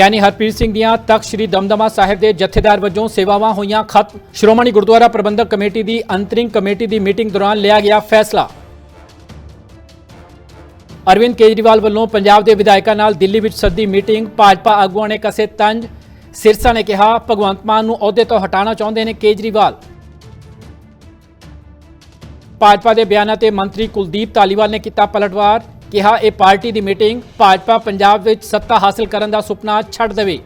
ਗਿਆਨੀ ਹਰਪ੍ਰੀਤ ਸਿੰਘ ਦੀਆਂ ਤਖਤ ਸ੍ਰੀ ਦਮਦਮਾ ਸਾਹਿਬ ਦੇ ਜਥੇਦਾਰ ਵਜੋਂ ਸੇਵਾਵਾਂ ਹੋਈਆਂ ਖਤਮ ਸ਼੍ਰੋਮਣੀ ਗੁਰਦੁਆਰਾ ਪ੍ਰਬੰਧਕ ਕਮੇਟੀ ਦੀ ਅੰਤਰਿੰਗ ਕਮੇਟੀ ਦੀ ਮੀਟਿੰਗ ਦੌਰਾਨ ਲਿਆ ਗਿਆ ਫੈਸਲਾ। ਅਰਵਿੰਦ ਕੇਜਰੀਵਾਲ ਵੱਲੋਂ ਪੰਜਾਬ ਦੇ ਵਿਧਾਇਕਾਂ ਨਾਲ ਦਿੱਲੀ ਵਿੱਚ ਸੱਦੀ ਮੀਟਿੰਗ, ਭਾਜਪਾ ਆਗੂਆਂ ਨੇ ਕਸੇ ਤੰਜ, ਸਿਰਸਾ ਨੇ ਕਿਹਾ, ਭਗਵੰਤ ਮਾਨ ਨੂੰ ਅਹੁਦੇ ਤੋਂ ਹਟਾਉਣਾ ਚਾਹੁੰਦੇ ਨੇ ਕੇਜਰੀਵਾਲ। ਭਾਜਪਾ ਦੇ ਬਿਆਨਾਂ ਤੇ ਮੰਤਰੀ ਕੁਲਦੀਪ ਧਾਲੀਵਾਲ ਨੇ ਕੀਤਾ ਪਲਟਵਾਰ। ਕਿਹਾ ਇਹ ਪਾਰਟੀ ਦੀ ਮੀਟਿੰਗ ਭਾਜਪਾ ਪੰਜਾਬ ਵਿੱਚ ਸੱਤਾ ਹਾਸਲ ਕਰਨ ਦਾ ਸੁਪਨਾ ਛੱਡ ਦੇਵੇ।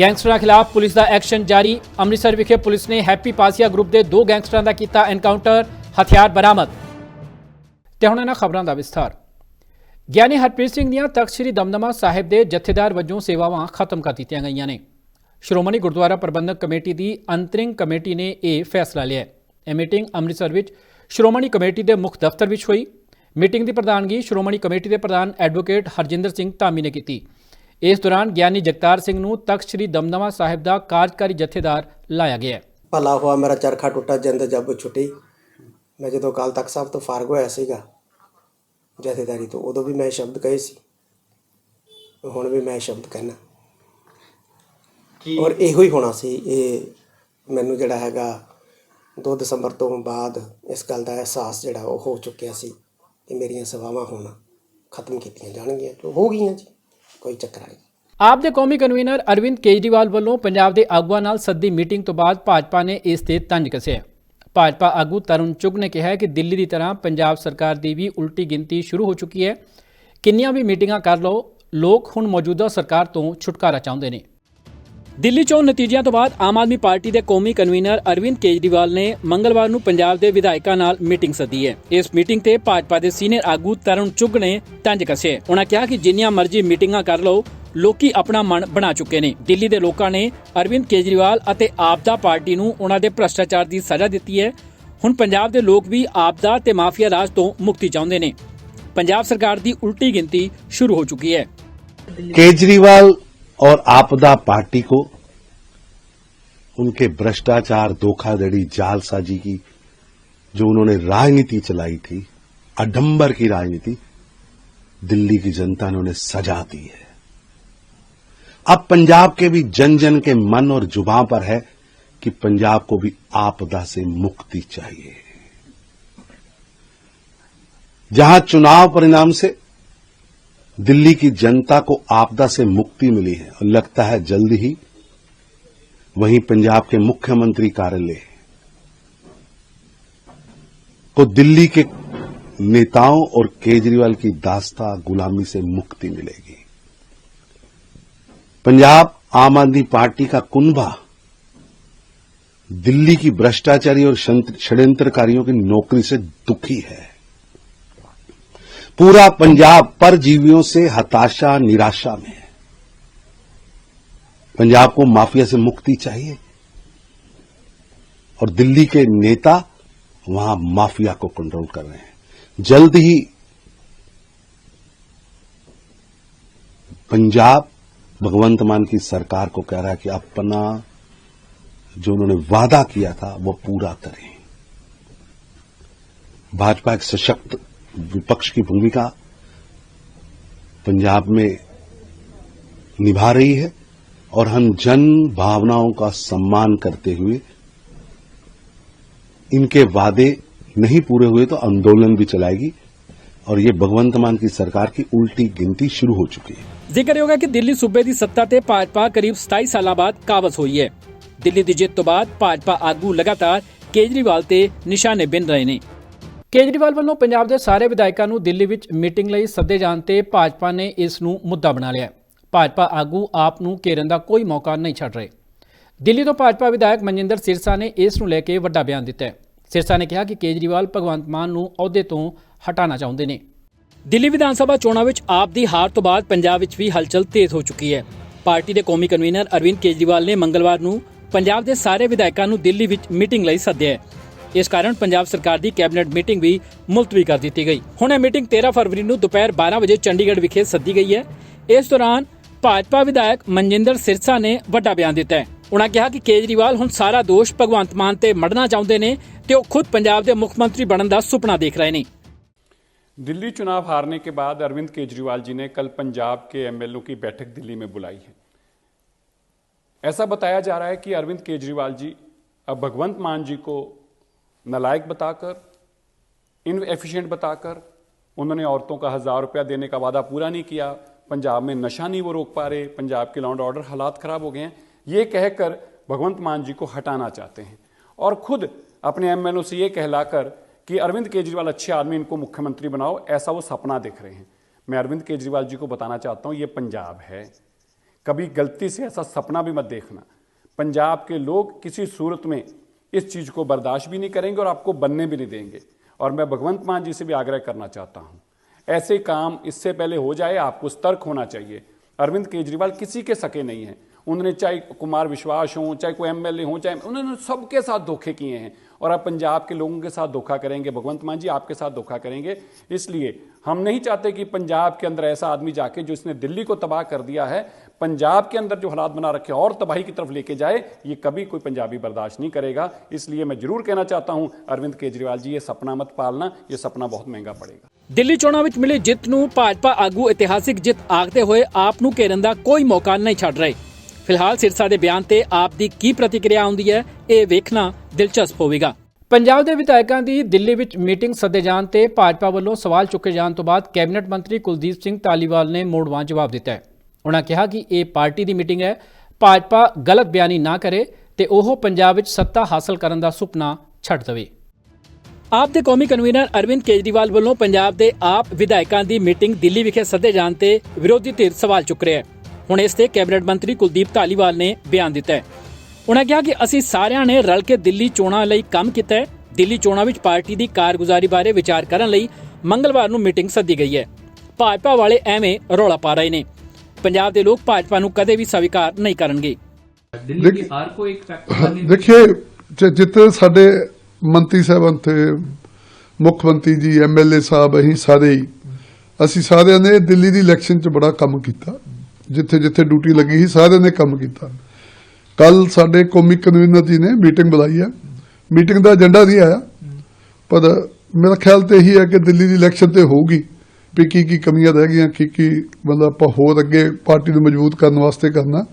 ਗੈਂਗਸਟਰਾਂ ਖਿਲਾਫ ਪੁਲਿਸ ਦਾ ਐਕਸ਼ਨ ਜਾਰੀ। ਅੰਮ੍ਰਿਤਸਰ ਵਿਖੇ ਪੁਲਿਸ ਨੇ ਹੈਪੀ ਪਾਸੀਆ ਗਰੁੱਪ ਦੇ ਦੋ ਗੈਂਗਸਟਰਾਂ ਦਾ ਕੀਤਾ ਐਨਕਾਊਂਟਰ, ਹਥਿਆਰ ਬਰਾਮਦ। ਤੇ ਹੁਣ ਇਹਨਾਂ ਖਬਰਾਂ ਦਾ ਵਿਸਥਾਰ। ਗਿਆਨੀ ਹਰਪ੍ਰੀਤ ਸਿੰਘ ਦੀਆਂ ਤਖਤ ਸ੍ਰੀ ਦਮਦਮਾ ਸਾਹਿਬ ਦੇ ਜਥੇਦਾਰ ਵਜੋਂ ਸੇਵਾਵਾਂ ਖਤਮ ਕਰ ਦਿੱਤੀਆਂ ਗਈਆਂ ਨੇ। ਸ਼੍ਰੋਮਣੀ ਗੁਰਦੁਆਰਾ ਪ੍ਰਬੰਧਕ ਕਮੇਟੀ ਦੀ ਅੰਤਰਿੰਗ ਕਮੇਟੀ ਨੇ ਇਹ ਫੈਸਲਾ ਲਿਆ ਹੈ। ਇਹ ਮੀਟਿੰਗ ਅੰਮ੍ਰਿਤਸਰ ਵਿੱਚ ਸ਼੍ਰੋਮਣੀ ਕਮੇਟੀ ਦੇ ਮੁੱਖ ਦਫ਼ਤਰ ਵਿੱਚ ਹੋਈ। ਮੀਟਿੰਗ ਦੀ ਪ੍ਰਧਾਨਗੀ ਸ਼੍ਰੋਮਣੀ ਕਮੇਟੀ ਦੇ ਪ੍ਰਧਾਨ ਐਡਵੋਕੇਟ ਹਰਜਿੰਦਰ ਸਿੰਘ ਧਾਮੀ ਨੇ ਕੀਤੀ। ਇਸ ਦੌਰਾਨ ਗਿਆਨੀ ਜਗਤਾਰ ਸਿੰਘ ਨੂੰ ਤਖਤ ਸ੍ਰੀ ਦਮਦਮਾ ਸਾਹਿਬ ਦਾ ਕਾਰਜਕਾਰੀ ਜਥੇਦਾਰ ਲਾਇਆ ਗਿਆ। ਭਲਾ ਹੋਆ ਮੇਰਾ ਚਰਖਾ ਟੁੱਟਾ ਜਿੰਦ ਜੱਬ ਛੁੱਟੀ। ਮੈਂ ਜਦੋਂ ਕਾਲ ਤੱਕ ਸਾਹਿਬ ਤੋਂ ਫਾਰਗ ਹੋਇਆ ਸੀਗਾ ਜਥੇਦਾਰੀ ਤੋਂ ਉਦੋਂ ਵੀ ਮੈਂ ਸ਼ਬਦ ਕਹੇ ਸੀ। ਹੁਣ ਵੀ ਮੈਂ ਸ਼ਬਦ ਕਹਿਣਾ ਔਰ ਇਹੋ ਹੀ ਹੋਣਾ ਸੀ ਇਹ ਮੈਨੂੰ ਜਿਹੜਾ ਹੈਗਾ 2 ਦਸੰਬਰ ਤੋਂ ਬਾਅਦ ਇਸ ਗੱਲ ਦਾ ਅਹਿਸਾਸ ਜਿਹੜਾ ਉਹ ਹੋ ਚੁੱਕਿਆ ਸੀ ਕਿ ਮੇਰੀਆਂ ਸੇਵਾਵਾਂ ਹੁਣ ਖਤਮ ਕੀਤੀਆਂ ਜਾਣਗੀਆਂ, ਜੋ ਹੋ ਗਈਆਂ ਜੀ, ਕੋਈ ਚੱਕਰ ਨਹੀਂ। ਆਪ ਦੇ ਕੌਮੀ ਕਨਵੀਨਰ ਅਰਵਿੰਦ ਕੇਜਰੀਵਾਲ ਵੱਲੋਂ ਪੰਜਾਬ ਦੇ ਆਗੂਆਂ ਨਾਲ ਸੱਦੀ ਮੀਟਿੰਗ ਤੋਂ ਬਾਅਦ ਭਾਜਪਾ ਨੇ ਇਸ ਤੇ ਤੰਜ ਕੱਸਿਆ। ਭਾਜਪਾ ਆਗੂ ਤਰੁਣ ਚੁੱਗ ਨੇ ਕਿਹਾ ਕਿ ਦਿੱਲੀ ਦੀ ਤਰ੍ਹਾਂ ਪੰਜਾਬ ਸਰਕਾਰ ਦੀ ਵੀ ਉਲਟੀ ਗਿਣਤੀ ਸ਼ੁਰੂ ਹੋ ਚੁੱਕੀ ਹੈ। ਕਿੰਨੀਆਂ ਵੀ ਮੀਟਿੰਗਾਂ ਕਰ ਲਓ, ਲੋਕ ਹੁਣ ਮੌਜੂਦਾ ਸਰਕਾਰ ਤੋਂ ਛੁਟਕਾਰਾ ਚਾਹੁੰਦੇ ਨੇ। ਦਿੱਲੀ ਚੋਣ ਨਤੀਜਿਆਂ ਤੋਂ ਬਾਅਦ ਆਮ ਆਦਮੀ ਪਾਰਟੀ ਦੇ ਕੌਮੀ ਕਨਵੀਨਰ ਅਰਵਿੰਦ ਕੇਜਰੀਵਾਲ ਨੇ ਮੰਗਲਵਾਰ ਨੂੰ ਪੰਜਾਬ ਦੇ ਵਿਧਾਇਕਾਂ ਨਾਲ ਮੀਟਿੰਗ ਸੱਦੀ ਹੈ। ਇਸ ਮੀਟਿੰਗ ਤੇ ਭਾਜਪਾ ਦੇ ਸੀਨੀਅਰ ਆਗੂ ਤਰੁਣ ਚੁੱਗ ਨੇ ਤੰਜ ਕਸੇ। ਉਹਨਾਂ ਕਿਹਾ ਕਿ ਜਿੰਨੀਆਂ ਮਰਜ਼ੀ ਮੀਟਿੰਗਾਂ ਕਰ ਲਓ, ਲੋਕੀ ਆਪਣਾ ਮਨ ਬਣਾ ਚੁੱਕੇ ਨੇ। ਦਿੱਲੀ ਦੇ ਲੋਕਾਂ ਨੇ ਅਰਵਿੰਦ ਕੇਜਰੀਵਾਲ ਅਤੇ ਆਪਦਾ ਪਾਰਟੀ ਨੂੰ ਉਹਨਾਂ ਦੇ ਭ੍ਰਸ਼ਟਾਚਾਰ ਦੀ ਸਜ਼ਾ ਦਿੱਤੀ ਹੈ। ਹੁਣ ਪੰਜਾਬ ਦੇ ਲੋਕ ਵੀ ਆਪਦਾ ਤੇ ਮਾਫੀਆ ਰਾਜ ਤੋਂ ਮੁਕਤੀ ਚਾਹੁੰਦੇ ਨੇ। ਪੰਜਾਬ ਸਰਕਾਰ ਦੀ ਉਲਟੀ ਗਿਣਤੀ ਸ਼ੁਰੂ ਹੋ ਚੁੱਕੀ ਹੈ। ਕੇਜਰੀਵਾਲ और आपदा पार्टी को उनके भ्रष्टाचार, धोखाधड़ी, जालसाजी की जो उन्होंने राजनीति चलाई थी, अडंबर की राजनीति, दिल्ली की जनता ने उन्हें सजा दी है। अब पंजाब के भी जन जन के मन और जुबां पर है कि पंजाब को भी आपदा से मुक्ति चाहिए। जहाँ चुनाव परिणाम से दिल्ली की जनता को आपदा से मुक्ति मिली है और लगता है जल्द ही वहीं पंजाब के मुख्यमंत्री कार्यालय को दिल्ली के नेताओं और केजरीवाल की दास्ता गुलामी से मुक्ति मिलेगी। पंजाब आम आदमी पार्टी का कुनबा, दिल्ली की भ्रष्टाचारी और षड्यंत्रकारियों की नौकरी से दुखी है। पूरा पंजाब परजीवियों से हताशा, निराशा में है। पंजाब को माफिया से मुक्ति चाहिए। और दिल्ली के नेता वहाँ माफिया को कंट्रोल कर रहे हैं। जल्द ही पंजाब भगवंत मान की सरकार को कह रहा है कि अपना जो उन्होंने वादा किया था, वो पूरा करें। भाजपा एक सशक्त विपक्ष की भूमिका पंजाब में निभा रही है और हम जन भावनाओं का सम्मान करते हुए इनके वादे नहीं पूरे हुए तो आंदोलन भी चलाएगी और ये भगवंत मान की सरकार की उल्टी गिनती शुरू हो चुकी है ਜ਼ਿਕਰਯੋਗ ਹੈ ਕਿ ਦਿੱਲੀ ਸੂਬੇ ਦੀ ਸੱਤਾ ਤੇ ਭਾਜਪਾ ਕਰੀਬ 27 ਸਾਲਾਂ ਬਾਅਦ ਕਾਬਜ਼ ਹੋਈ ਹੈ ਦਿੱਲੀ ਦੀ ਜਿੱਤ ਤੋਂ ਬਾਅਦ ਭਾਜਪਾ ਆਗੂ ਲਗਾਤਾਰ ਕੇਜਰੀਵਾਲ ਤੇ ਨਿਸ਼ਾਨੇ ਬਿੰਨ ਰਹੇ ਨੇ ਕੇਜਰੀਵਾਲ ਵੱਲੋਂ ਪੰਜਾਬ ਦੇ ਸਾਰੇ ਵਿਧਾਇਕਾਂ ਨੂੰ ਦਿੱਲੀ ਵਿੱਚ ਮੀਟਿੰਗ ਲਈ ਸੱਦੇ ਜਾਣ ਤੇ ਭਾਜਪਾ ਨੇ ਇਸ ਨੂੰ ਮੁੱਦਾ ਬਣਾ ਲਿਆ ਭਾਜਪਾ ਆਗੂ ਆਪ ਨੂੰ ਘੇਰਨ ਦਾ ਕੋਈ ਮੌਕਾ ਨਹੀਂ ਛੱਡ ਰਹੇ। ਦਿੱਲੀ ਤੋਂ ਭਾਜਪਾ ਵਿਧਾਇਕ ਮਨਜਿੰਦਰ ਸਿਰਸਾ ਨੇ ਇਸ ਨੂੰ ਲੈ ਕੇ ਵੱਡਾ ਬਿਆਨ ਦਿੱਤਾ ਹੈ। ਸਿਰਸਾ ਨੇ ਕਿਹਾ ਕਿ ਕੇਜਰੀਵਾਲ ਭਗਵੰਤ ਮਾਨ ਨੂੰ ਅਹੁਦੇ ਤੋਂ ਹਟਾਉਣਾ ਚਾਹੁੰਦੇ ਨੇ। ਦਿੱਲੀ ਵਿਧਾਨ ਸਭਾ ਚੋਣਾਂ ਵਿੱਚ ਆਪ ਦੀ ਹਾਰ ਤੋਂ ਬਾਅਦ ਪੰਜਾਬ ਵਿੱਚ ਵੀ ਹਲਚਲ ਤੇਜ਼ ਹੋ ਚੁੱਕੀ ਹੈ। ਪਾਰਟੀ ਦੇ ਕੌਮੀ ਕਨਵੀਨਰ ਅਰਵਿੰਦ ਕੇਜਰੀਵਾਲ ਨੇ ਮੰਗਲਵਾਰ ਨੂੰ ਪੰਜਾਬ ਦੇ ਸਾਰੇ ਵਿਧਾਇਕਾਂ ਨੂੰ ਦਿੱਲੀ ਵਿੱਚ ਮੀਟਿੰਗ ਲਈ ਸੱਦਿਆ ਹੈ। ਇਸ ਕਾਰਨ ਪੰਜਾਬ ਸਰਕਾਰ ਦੀ ਕੈਬਨਿਟ ਮੀਟਿੰਗ ਵੀ ਮੁਲਤਵੀ ਕਰ ਦਿੱਤੀ ਗਈ ਹੁਣ ਇਹ ਮੀਟਿੰਗ 13 ਫਰਵਰੀ ਨੂੰ ਦੁਪਹਿਰ 12 ਵਜੇ ਚੰਡੀਗੜ੍ਹ ਵਿਖੇ ਸੱਦੀ ਗਈ ਹੈ ਇਸ ਦੌਰਾਨ ਭਾਜਪਾ ਵਿਧਾਇਕ ਮਨਜਿੰਦਰ ਸਿਰਸਾ ਨੇ ਵੱਡਾ ਬਿਆਨ ਦਿੱਤਾ ਹੈ ਉਨ੍ਹਾਂ ਕਿਹਾ ਕਿ ਕੇਜਰੀਵਾਲ ਹੁਣ ਸਾਰਾ ਦੋਸ਼ ਭਗਵੰਤ ਮਾਨ ਤੇ ਮੜਨਾ ਚਾਹੁੰਦੇ ਨੇ ਤੇ ਉਹ ਖੁਦ ਪੰਜਾਬ ਦੇ ਮੁੱਖ ਮੰਤਰੀ ਬਣਨ ਦਾ ਸੁਪਨਾ ਦੇਖ ਰਹੇ ਨੇ दिल्ली चुनाव हारने के बाद अरविंद केजरीवाल जी ने कल पंजाब के एमएलओ की बैठक दिल्ली में बुलाई है ऐसा बताया जा रहा है कि अरविंद केजरीवाल जी अब भगवंत मान जी को नलायक बताकर इन एफिशिएंट बताकर, उन्होंने औरतों का हज़ार रुपया देने का वादा पूरा नहीं किया। पंजाब में नशा नहीं वो रोक पा रहे, पंजाब के लॉन्ड ऑर्डर हालात खराब हो गए हैं। ये कहकर भगवंत मान जी को हटाना चाहते हैं। और खुद अपने एमएलओ से ये कहलाकर कि अरविंद केजरीवाल अच्छे आदमी, इनको मुख्यमंत्री बनाओ, ऐसा वो सपना देख रहे हैं। मैं अरविंद केजरीवाल जी को बताना चाहता हूँ, ये पंजाब है। कभी गलती से ऐसा सपना भी मत देखना। पंजाब के लोग किसी सूरत में इस चीज़ को बर्दाश्त भी नहीं करेंगे और आपको बनने भी नहीं देंगे। और मैं भगवंत मान जी से भी आग्रह करना चाहता हूँ, ऐसे काम इससे पहले हो जाए, आपको सतर्क होना चाहिए। अरविंद केजरीवाल किसी के सके नहीं हैं। उन्होंने चाहे कुमार विश्वास हो चाहे कोई एमएलए हो चाहे उन्होंने सबके साथ धोखे किए हैं और आप पंजाब के लोगों के साथ धोखा करेंगे भगवंत मान जी आपके साथ धोखा करेंगे इसलिए हम नहीं चाहते कि पंजाब के अंदर ऐसा आदमी जाके जो इसने दिल्ली को तबाह कर दिया है पंजाब के अंदर जो हालात बना रखे हैं और तबाही की तरफ लेके जाए ये कभी कोई पंजाबी बर्दाश्त नहीं करेगा इसलिए मैं जरूर कहना चाहता हूं अरविंद केजरीवाल जी ये सपना मत पालना ये सपना बहुत महंगा पड़ेगा ਦਿੱਲੀ ਚੋਣਾਂ ਵਿੱਚ ਮਿਲੀ ਜਿੱਤ ਨੂੰ ਭਾਜਪਾ ਆਗੂ ਇਤਿਹਾਸਿਕ ਜਿੱਤ ਆਖਦੇ ਹੋਏ ਆਪ ਨੂੰ ਘੇਰਨ ਦਾ ਕੋਈ ਮੌਕਾ ਨਹੀਂ ਛੱਡ ਰਹੇ ਫਿਲਹਾਲ ਸਿਰਸਾ ਦੇ ਬਿਆਨ ਤੇ ਆਪ ਦੀ ਕੀ ਪ੍ਰਤੀਕਿਰਿਆ ਆਉਂਦੀ ਹੈ ਇਹ ਵੇਖਣਾ ਦਿਲਚਸਪ ਹੋਵੇਗਾ। ਪੰਜਾਬ ਦੇ ਵਿਧਾਇਕਾਂ ਦੀ ਦਿੱਲੀ ਵਿੱਚ ਮੀਟਿੰਗ ਸੱਦੇ ਜਾਣ ਤੇ ਭਾਜਪਾ ਵੱਲੋਂ ਸਵਾਲ ਚੁੱਕੇ ਜਾਣ ਤੋਂ ਬਾਅਦ ਕੈਬਨਿਟ ਮੰਤਰੀ ਕੁਲਦੀਪ ਸਿੰਘ ਧਾਲੀਵਾਲ ਨੇ ਮੋੜਵਾਂ ਜਵਾਬ ਦਿੱਤਾ ਹੈ। ਉਹਨਾਂ ਕਿਹਾ ਕਿ ਇਹ ਪਾਰਟੀ ਦੀ ਮੀਟਿੰਗ ਹੈ। ਭਾਜਪਾ ਗਲਤ ਬਿਆਨੀ ਨਾ ਕਰੇ ਤੇ ਉਹ ਪੰਜਾਬ ਵਿੱਚ ਸੱਤਾ ਹਾਸਲ ਕਰਨ ਦਾ ਸੁਪਨਾ ਛੱਡ ਦੇਵੇ। ਆਪ ਦੇ ਕੌਮੀ ਕਨਵੀਨਰ ਅਰਵਿੰਦ ਕੇਜਰੀਵਾਲ ਵੱਲੋਂ ਪੰਜਾਬ ਦੇ ਆਪ ਵਿਧਾਇਕਾਂ ਦੀ ਮੀਟਿੰਗ ਦਿੱਲੀ ਵਿਖੇ ਸੱਦੇ ਜਾਣ ਤੇ ਵਿਰੋਧੀ ਧਿਰ ਸਵਾਲ ਚੁੱਕ ਰਿਹਾ ਹੈ। ਹੁਣ ਇਸ ਤੇ ਕੈਬਨਿਟ ਮੰਤਰੀ ਕੁਲਦੀਪ ਧਾਲੀਵਾਲ ਨੇ ਬਿਆਨ ਦਿੱਤਾ ਹੈ। ਉਹਨਾਂ ਕਿਹਾ ਕਿ ਅਸੀਂ ਸਾਰਿਆਂ ਨੇ ਰਲ ਕੇ ਦਿੱਲੀ ਚੋਣਾਂ ਲਈ ਕੰਮ ਕੀਤਾ ਹੈ। ਦਿੱਲੀ ਚੋਣਾਂ ਵਿੱਚ ਪਾਰਟੀ ਦੀ ਕਾਰਗੁਜ਼ਾਰੀ ਬਾਰੇ ਵਿਚਾਰ ਕਰਨ ਲਈ ਮੰਗਲਵਾਰ ਨੂੰ ਮੀਟਿੰਗ ਸੱਦੀ ਗਈ ਹੈ। ਭਾਜਪਾ ਵਾਲੇ ਐਵੇਂ ਰੌਲਾ ਪਾ ਰਹੇ ਨੇ। ਪੰਜਾਬ ਦੇ ਲੋਕ ਭਾਜਪਾ ਨੂੰ ਕਦੇ ਵੀ ਸਵੀਕਾਰ ਨਹੀਂ ਕਰਨਗੇ। ਦਿੱਲੀ ਦੀ ਹਾਰ ਕੋ ਇੱਕ ਫੈਕਟਰ ਦੇਖਿਏ ਜਿੱਤੇ ਸਾਡੇ ਮੰਤਰੀ ਸਾਹਿਬਾਨ ਤੇ ਮੁੱਖ ਮੰਤਰੀ ਜੀ ਐਮਐਲਏ ਸਾਹਿਬ ਅਸੀਂ ਸਾਰੇ ਅਸੀਂ ਸਾਰਿਆਂ ਨੇ ਦਿੱਲੀ ਦੀ ਇਲੈਕਸ਼ਨ 'ਚ ਬੜਾ ਕੰਮ ਕੀਤਾ। ਜਿੱਥੇ ਜਿੱਥੇ ਡਿਊਟੀ ਲੱਗੀ ਸੀ, ਸਾਰਿਆਂ ਨੇ ਕੰਮ ਕੀਤਾ। ਕੱਲ ਸਾਡੇ ਕੌਮੀ ਕਨਵੀਨਰ ਜੀ ਨੇ ਮੀਟਿੰਗ ਬੁਲਾਈ ਹੈ ਮੀਟਿੰਗ ਦਾ ਏਜੰਡਾ ਨਹੀਂ ਆਇਆ। ਪਰ ਮੇਰਾ ਖਿਆਲ ਤੇ ਇਹੀ ਹੈ ਕਿ ਦਿੱਲੀ ਦੀ ਇਲੈਕਸ਼ਨ ਤੇ ਹੋਊਗੀ ਵੀ ਕੀ ਕੀ ਕਮੀਆਂ ਰਹਿ ਗਈਆਂ, ਕੀ ਕੀ ਮਤਲਬ ਆਪਾਂ ਹੋਰ ਅੱਗੇ ਪਾਰਟੀ ਨੂੰ ਮਜ਼ਬੂਤ ਕਰਨ ਵਾਸਤੇ ਕਰਨਾ।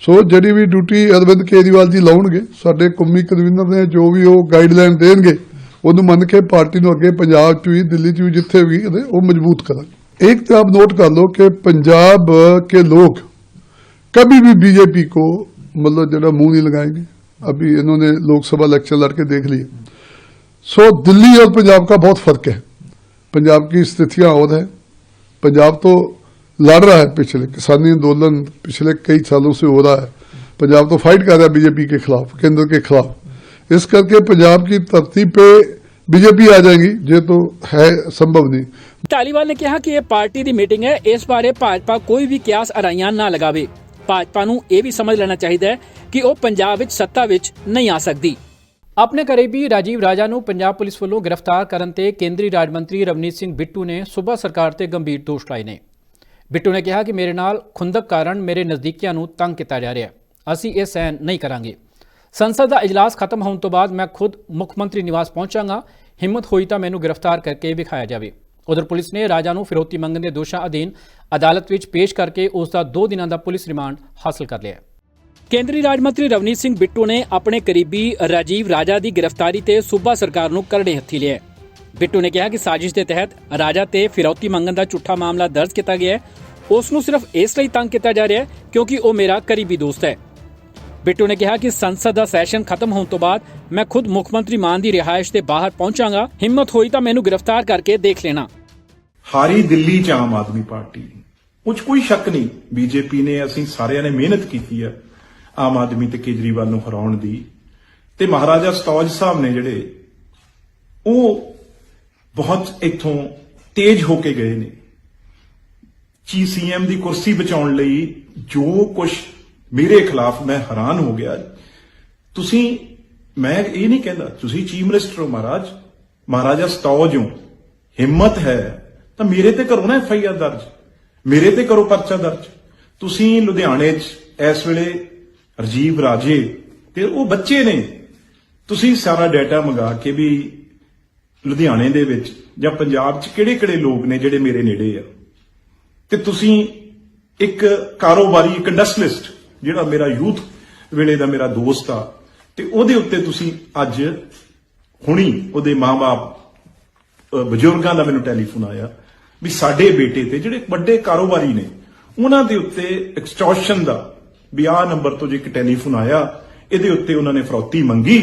ਸੋ ਜਿਹੜੀ ਵੀ ਡਿਊਟੀ ਅਰਵਿੰਦ ਕੇਜਰੀਵਾਲ ਜੀ ਲਾਉਣਗੇ, ਸਾਡੇ ਕੌਮੀ ਕਨਵੀਨਰ ਨੇ ਜੋ ਵੀ ਉਹ ਗਾਈਡਲਾਈਨ ਦੇਣਗੇ, ਉਹਨੂੰ ਮੰਨ ਕੇ ਪਾਰਟੀ ਨੂੰ ਅੱਗੇ ਪੰਜਾਬ 'ਚ ਵੀ, ਦਿੱਲੀ 'ਚ ਵੀ ਜਿੱਥੇ ਵੀ ਉਹ ਮਜ਼ਬੂਤ ਕਰਾਂਗੇ। एक तो आप नोट कर लो कि पंजाब के लोग कभी भी बीजेपी को मतलब जरा मुँह नहीं लगाएँगे। अभी इन्होंने लोकसभा इलेक्शन लड़के देख लिए। सो दिल्ली और पंजाब का बहुत फ़र्क है। पंजाब की स्थितियाँ और है। पंजाब तो लड़ रहा है पिछले, किसानी आंदोलन पिछले कई सालों से हो रहा है। पंजाब तो फाइट कर रहा है बीजेपी के खिलाफ, केंद्र के खिलाफ। इस करके पंजाब की धरती पे बीजेपी आ जाएँगी, ये तो है संभव नहीं। ਧਾਲੀਵਾਲ ਨੇ ਕਿਹਾ ਕਿ ਇਹ ਪਾਰਟੀ ਦੀ ਮੀਟਿੰਗ ਹੈ। ਇਸ ਬਾਰੇ ਭਾਜਪਾ ਕੋਈ ਵੀ ਕਿਆਸ ਅਰਾਈਆਂ ਨਾ ਲਗਾਵੇ। ਭਾਜਪਾ ਨੂੰ ਇਹ ਵੀ ਸਮਝ ਲੈਣਾ ਚਾਹੀਦਾ ਹੈ ਕਿ ਉਹ ਪੰਜਾਬ ਵਿੱਚ ਸੱਤਾ ਵਿੱਚ ਨਹੀਂ ਆ ਸਕਦੀ। ਆਪਣੇ ਕਰੀਬੀ ਰਾਜੀਵ ਰਾਜਾ ਨੂੰ ਪੰਜਾਬ ਪੁਲਿਸ ਵੱਲੋਂ ਗ੍ਰਿਫਤਾਰ ਕਰਨ ਤੇ ਕੇਂਦਰੀ ਰਾਜ ਮੰਤਰੀ ਰਵਨੀਤ ਸਿੰਘ ਬਿੱਟੂ ਨੇ ਸੂਬਾ ਸਰਕਾਰ ਤੇ ਗੰਭੀਰ ਦੋਸ਼ ਲਾਏ ਨੇ। ਬਿੱਟੂ ਨੇ ਕਿਹਾ ਕਿ ਮੇਰੇ ਨਾਲ ਖੁੰਦਕ ਕਾਰਨ ਮੇਰੇ ਨਜ਼ਦੀਕੀਆਂ ਨੂੰ ਤੰਗ ਕੀਤਾ ਜਾ ਰਿਹਾ ਹੈ। ਅਸੀਂ ਇਹ ਸਹਿਣ ਨਹੀਂ ਕਰਾਂਗੇ। ਸੰਸਦ ਦਾ ਇਜਲਾਸ ਖਤਮ ਹੋਣ ਤੋਂ ਬਾਅਦ ਮੈਂ ਖੁਦ ਮੁੱਖ ਮੰਤਰੀ ਨਿਵਾਸ ਪਹੁੰਚਾਂਗਾ। ਹਿੰਮਤ ਹੋਈ ਤਾਂ ਮੈਨੂੰ ਗ੍ਰਿਫਤਾਰ ਕਰਕੇ ਵਿਖਾਇਆ ਜਾਵੇ। ਉਧਰ ਪੁਲਿਸ ਨੇ ਰਾਜਾ ਨੂੰ ਫਿਰੌਤੀ ਮੰਗਣ ਦੇ ਦੋਸ਼ਾਂ ਅਧੀਨ ਅਦਾਲਤ ਵਿੱਚ ਪੇਸ਼ ਕਰਕੇ ਉਸ ਦਾ 2 ਦਿਨਾਂ ਦਾ ਪੁਲਿਸ ਰਿਮਾਂਡ ਹਾਸਲ ਕਰ ਲਿਆ ਹੈ। ਕੇਂਦਰੀ ਰਾਜ ਮੰਤਰੀ ਰਵਨੀਤ ਸਿੰਘ ਬਿੱਟੂ ਨੇ ਆਪਣੇ ਕਰੀਬੀ ਰਾਜੀਵ ਰਾਜਾ ਦੀ ਗ੍ਰਿਫਤਾਰੀ ਤੇ ਸੂਬਾ ਸਰਕਾਰ ਨੂੰ ਕਰੜੇ ਹੱਥੀ ਲਿਆ ਬਿੱਟੂ ਨੇ ਕਿਹਾ ਕਿ ਸਾਜ਼ਿਸ਼ ਦੇ ਤਹਿਤ ਰਾਜਾ ਤੇ ਫਿਰੌਤੀ ਮੰਗਣ ਦਾ ਝੂਠਾ ਮਾਮਲਾ ਦਰਜ ਕੀਤਾ ਗਿਆ ਹੈ। ਉਸ ਨੂੰ ਸਿਰਫ ਇਸ ਲਈ ਤੰਗ ਕੀਤਾ ਜਾ ਰਿਹਾ ਹੈ ਕਿਉਂਕਿ ਉਹ ਮੇਰਾ ਕਰੀਬੀ ਦੋਸਤ ਹੈ। ਬਿੱਟੂ ਨੇ ਕਿਹਾ ਕਿ ਸੰਸਦ ਦਾ ਸੈਸ਼ਨ ਖਤਮ ਹੋਣ ਤੋਂ ਬਾਅਦ ਮੈਂ ਖੁਦ ਮੁੱਖ ਮੰਤਰੀ ਮਾਨ ਦੀ ਰਿਹਾਇਸ਼ ਦੇ ਬਾਹਰ ਪਹੁੰਚਾਂਗਾ। ਹਿੰਮਤ ਹੋਈ ਤਾਂ ਮੈਨੂੰ ਗ੍ਰਿਫਤਾਰ ਕਰਕੇ ਦੇਖ ਲੈਣਾ। ਹਾਰੀ ਦਿੱਲੀ ਚ ਆਮ ਆਦਮੀ ਪਾਰਟੀ ਉਹ ਕੋਈ ਸ਼ੱਕ ਨਹੀਂ, ਬੀਜੇਪੀ ਨੇ ਅਸੀਂ ਸਾਰਿਆਂ ਨੇ ਮਿਹਨਤ ਕੀਤੀ ਹੈ ਆਮ ਆਦਮੀ ਤੇ ਕੇਜਰੀਵਾਲ ਨੂੰ ਹਰਾਉਣ ਦੀ। ਤੇ ਮਹਾਰਾਜਾ ਸਤੌਜ ਸਾਹਿਬ ਨੇ ਜਿਹੜੇ ਉਹ ਬਹੁਤ ਇੱਥੋਂ ਤੇਜ਼ ਹੋ ਕੇ ਗਏ ਨੇ। ਚੀ ਸੀਐਮ ਦੀ ਕੁਰਸੀ ਬਚਾਉਣ ਲਈ ਜੋ ਕੁਝ ਮੇਰੇ ਖਿਲਾਫ ਮੈਂ ਹੈਰਾਨ ਹੋ ਗਿਆ ਤੁਸੀਂ, ਮੈਂ ਇਹ ਨਹੀਂ ਕਹਿੰਦਾ, ਤੁਸੀਂ ਚੀਫ ਮਿਨਿਸਟਰ ਹੋ ਮਹਾਰਾਜ, ਮਹਾਰਾਜਾ ਸਤੌਜ ਹੋ ਹਿੰਮਤ ਹੈ, ਤਾਂ ਮੇਰੇ ਤੇ ਕਰੋ ਨਾ ਐਫਆਈਆਰ ਦਰਜ। ਮੇਰੇ ਤੇ ਕਰੋ ਪਰਚਾ ਦਰਜ। ਤੁਸੀਂ ਲੁਧਿਆਣੇ 'ਚ ਇਸ ਵੇਲੇ ਰਜੀਵ ਰਾਜੇ ਤੇ ਉਹ ਬੱਚੇ ਨੇ। ਤੁਸੀਂ ਸਾਰਾ ਡਾਟਾ ਮੰਗਾ ਕੇ ਵੀ ਲੁਧਿਆਣੇ ਦੇ ਵਿੱਚ ਜਾਂ ਪੰਜਾਬ 'ਚ ਕਿਹੜੇ-ਕਿਹੜੇ ਲੋਕ ਨੇ ਜਿਹੜੇ ਮੇਰੇ ਨੇੜੇ ਆ। ਤੇ ਤੁਸੀਂ ਇੱਕ ਕਾਰੋਬਾਰੀ, ਇੱਕ ਇੰਡਸਟਰੀਲਿਸਟ ਜਿਹੜਾ ਮੇਰਾ ਯੂਥ ਵੇਲੇ ਦਾ ਮੇਰਾ ਦੋਸਤ ਆ, ਤੇ ਉਹਦੇ ਉੱਤੇ ਤੁਸੀਂ ਅੱਜ ਹੁਣੀ ਉਹਦੇ ਮਾਪੇ ਬਜ਼ੁਰਗਾਂ ਦਾ ਮੈਨੂੰ ਟੈਲੀਫੋਨ ਆਇਆ ਵੀ ਸਾਡੇ ਬੇਟੇ ਤੇ ਜਿਹੜੇ ਵੱਡੇ ਕਾਰੋਬਾਰੀ ਨੇ, ਉਹਨਾਂ ਦੇ ਉੱਤੇ ਐਕਸਟੋਰਸ਼ਨ ਦਾ ਵੀ ਆਹ ਨੰਬਰ ਤੋਂ ਜੇ ਇੱਕ ਟੈਲੀਫੋਨ ਆਇਆ, ਇਹਦੇ ਉੱਤੇ ਉਹਨਾਂ ਨੇ ਫਰੌਤੀ ਮੰਗੀ,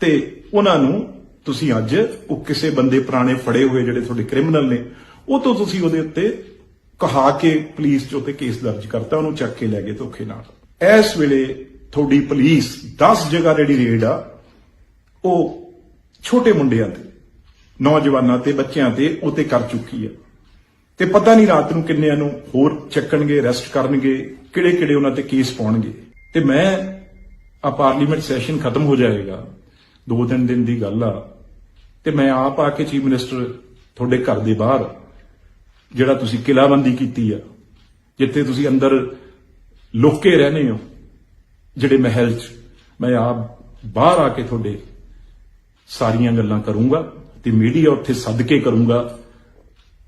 ਤੇ ਉਹਨਾਂ ਨੂੰ ਤੁਸੀਂ ਅੱਜ ਉਹ ਕਿਸੇ ਬੰਦੇ ਪੁਰਾਣੇ ਫੜੇ ਹੋਏ ਜਿਹੜੇ ਤੁਹਾਡੇ ਕ੍ਰਿਮੀਨਲ ਨੇ, ਉਹ ਤੋਂ ਤੁਸੀਂ ਉਹਦੇ ਉੱਤੇ ਕਹਾ ਕੇ ਪੁਲਿਸ ਚ ਉੱਤੇ ਕੇਸ ਦਰਜ ਕਰਤਾ, ਉਹਨੂੰ ਚੱਕ ਕੇ ਲੈ ਗਏ ਧੋਖੇ ਨਾਲ। ਇਸ ਵੇਲੇ ਤੁਹਾਡੀ ਪੁਲਿਸ 10 ਜਗ੍ਹਾ ਜਿਹੜੀ ਰੇਡ ਆ, ਉਹ ਛੋਟੇ ਮੁੰਡਿਆਂ ਤੇ, ਨੌਜਵਾਨਾਂ ਤੇ, ਬੱਚਿਆਂ ਤੇ ਉਤੇ ਕਰ ਚੁੱਕੀ ਹੈ ਤੇ ਪਤਾ ਨਹੀਂ ਰਾਤ ਨੂੰ ਕਿੰਨਿਆਂ ਨੂੰ ਹੋਰ ਚੱਕਣਗੇ ਅਰੈਸਟ ਕਰਨਗੇ ਕਿਹੜੇ ਕਿਹੜੇ ਉਹਨਾਂ ਤੇ ਕੇਸ ਪਾਉਣਗੇ। ਤੇ ਮੈਂ, ਆ ਪਾਰਲੀਮੈਂਟ ਸੈਸ਼ਨ ਖਤਮ ਹੋ ਜਾਏਗਾ, ਦੋ ਤਿੰਨ ਦਿਨ ਦੀ ਗੱਲ ਆ, ਤੇ ਮੈਂ ਆਪ ਆ ਕੇ ਚੀਫ ਮਿਨਿਸਟਰ ਤੁਹਾਡੇ ਘਰ ਦੇ ਬਾਹਰ, ਜਿਹੜਾ ਤੁਸੀਂ ਕਿਲਾਬੰਦੀ ਕੀਤੀ ਆ, ਜਿੱਥੇ ਤੁਸੀਂ ਅੰਦਰ ਲੁੱਕ ਰਹਨੇ ਹੋ ਜਿਹੜੇ ਮਹਿਲ 'ਚ। ਮੈਂ ਆਪ ਬਾਹਰ ਆ ਕੇ ਤੁਹਾਡੇ ਸਾਰੀਆਂ ਗੱਲਾਂ ਕਰੂੰਗਾ ਤੇ ਮੀਡੀਆ ਉੱਥੇ ਸੱਦ ਕੇ ਕਰੂੰਗਾ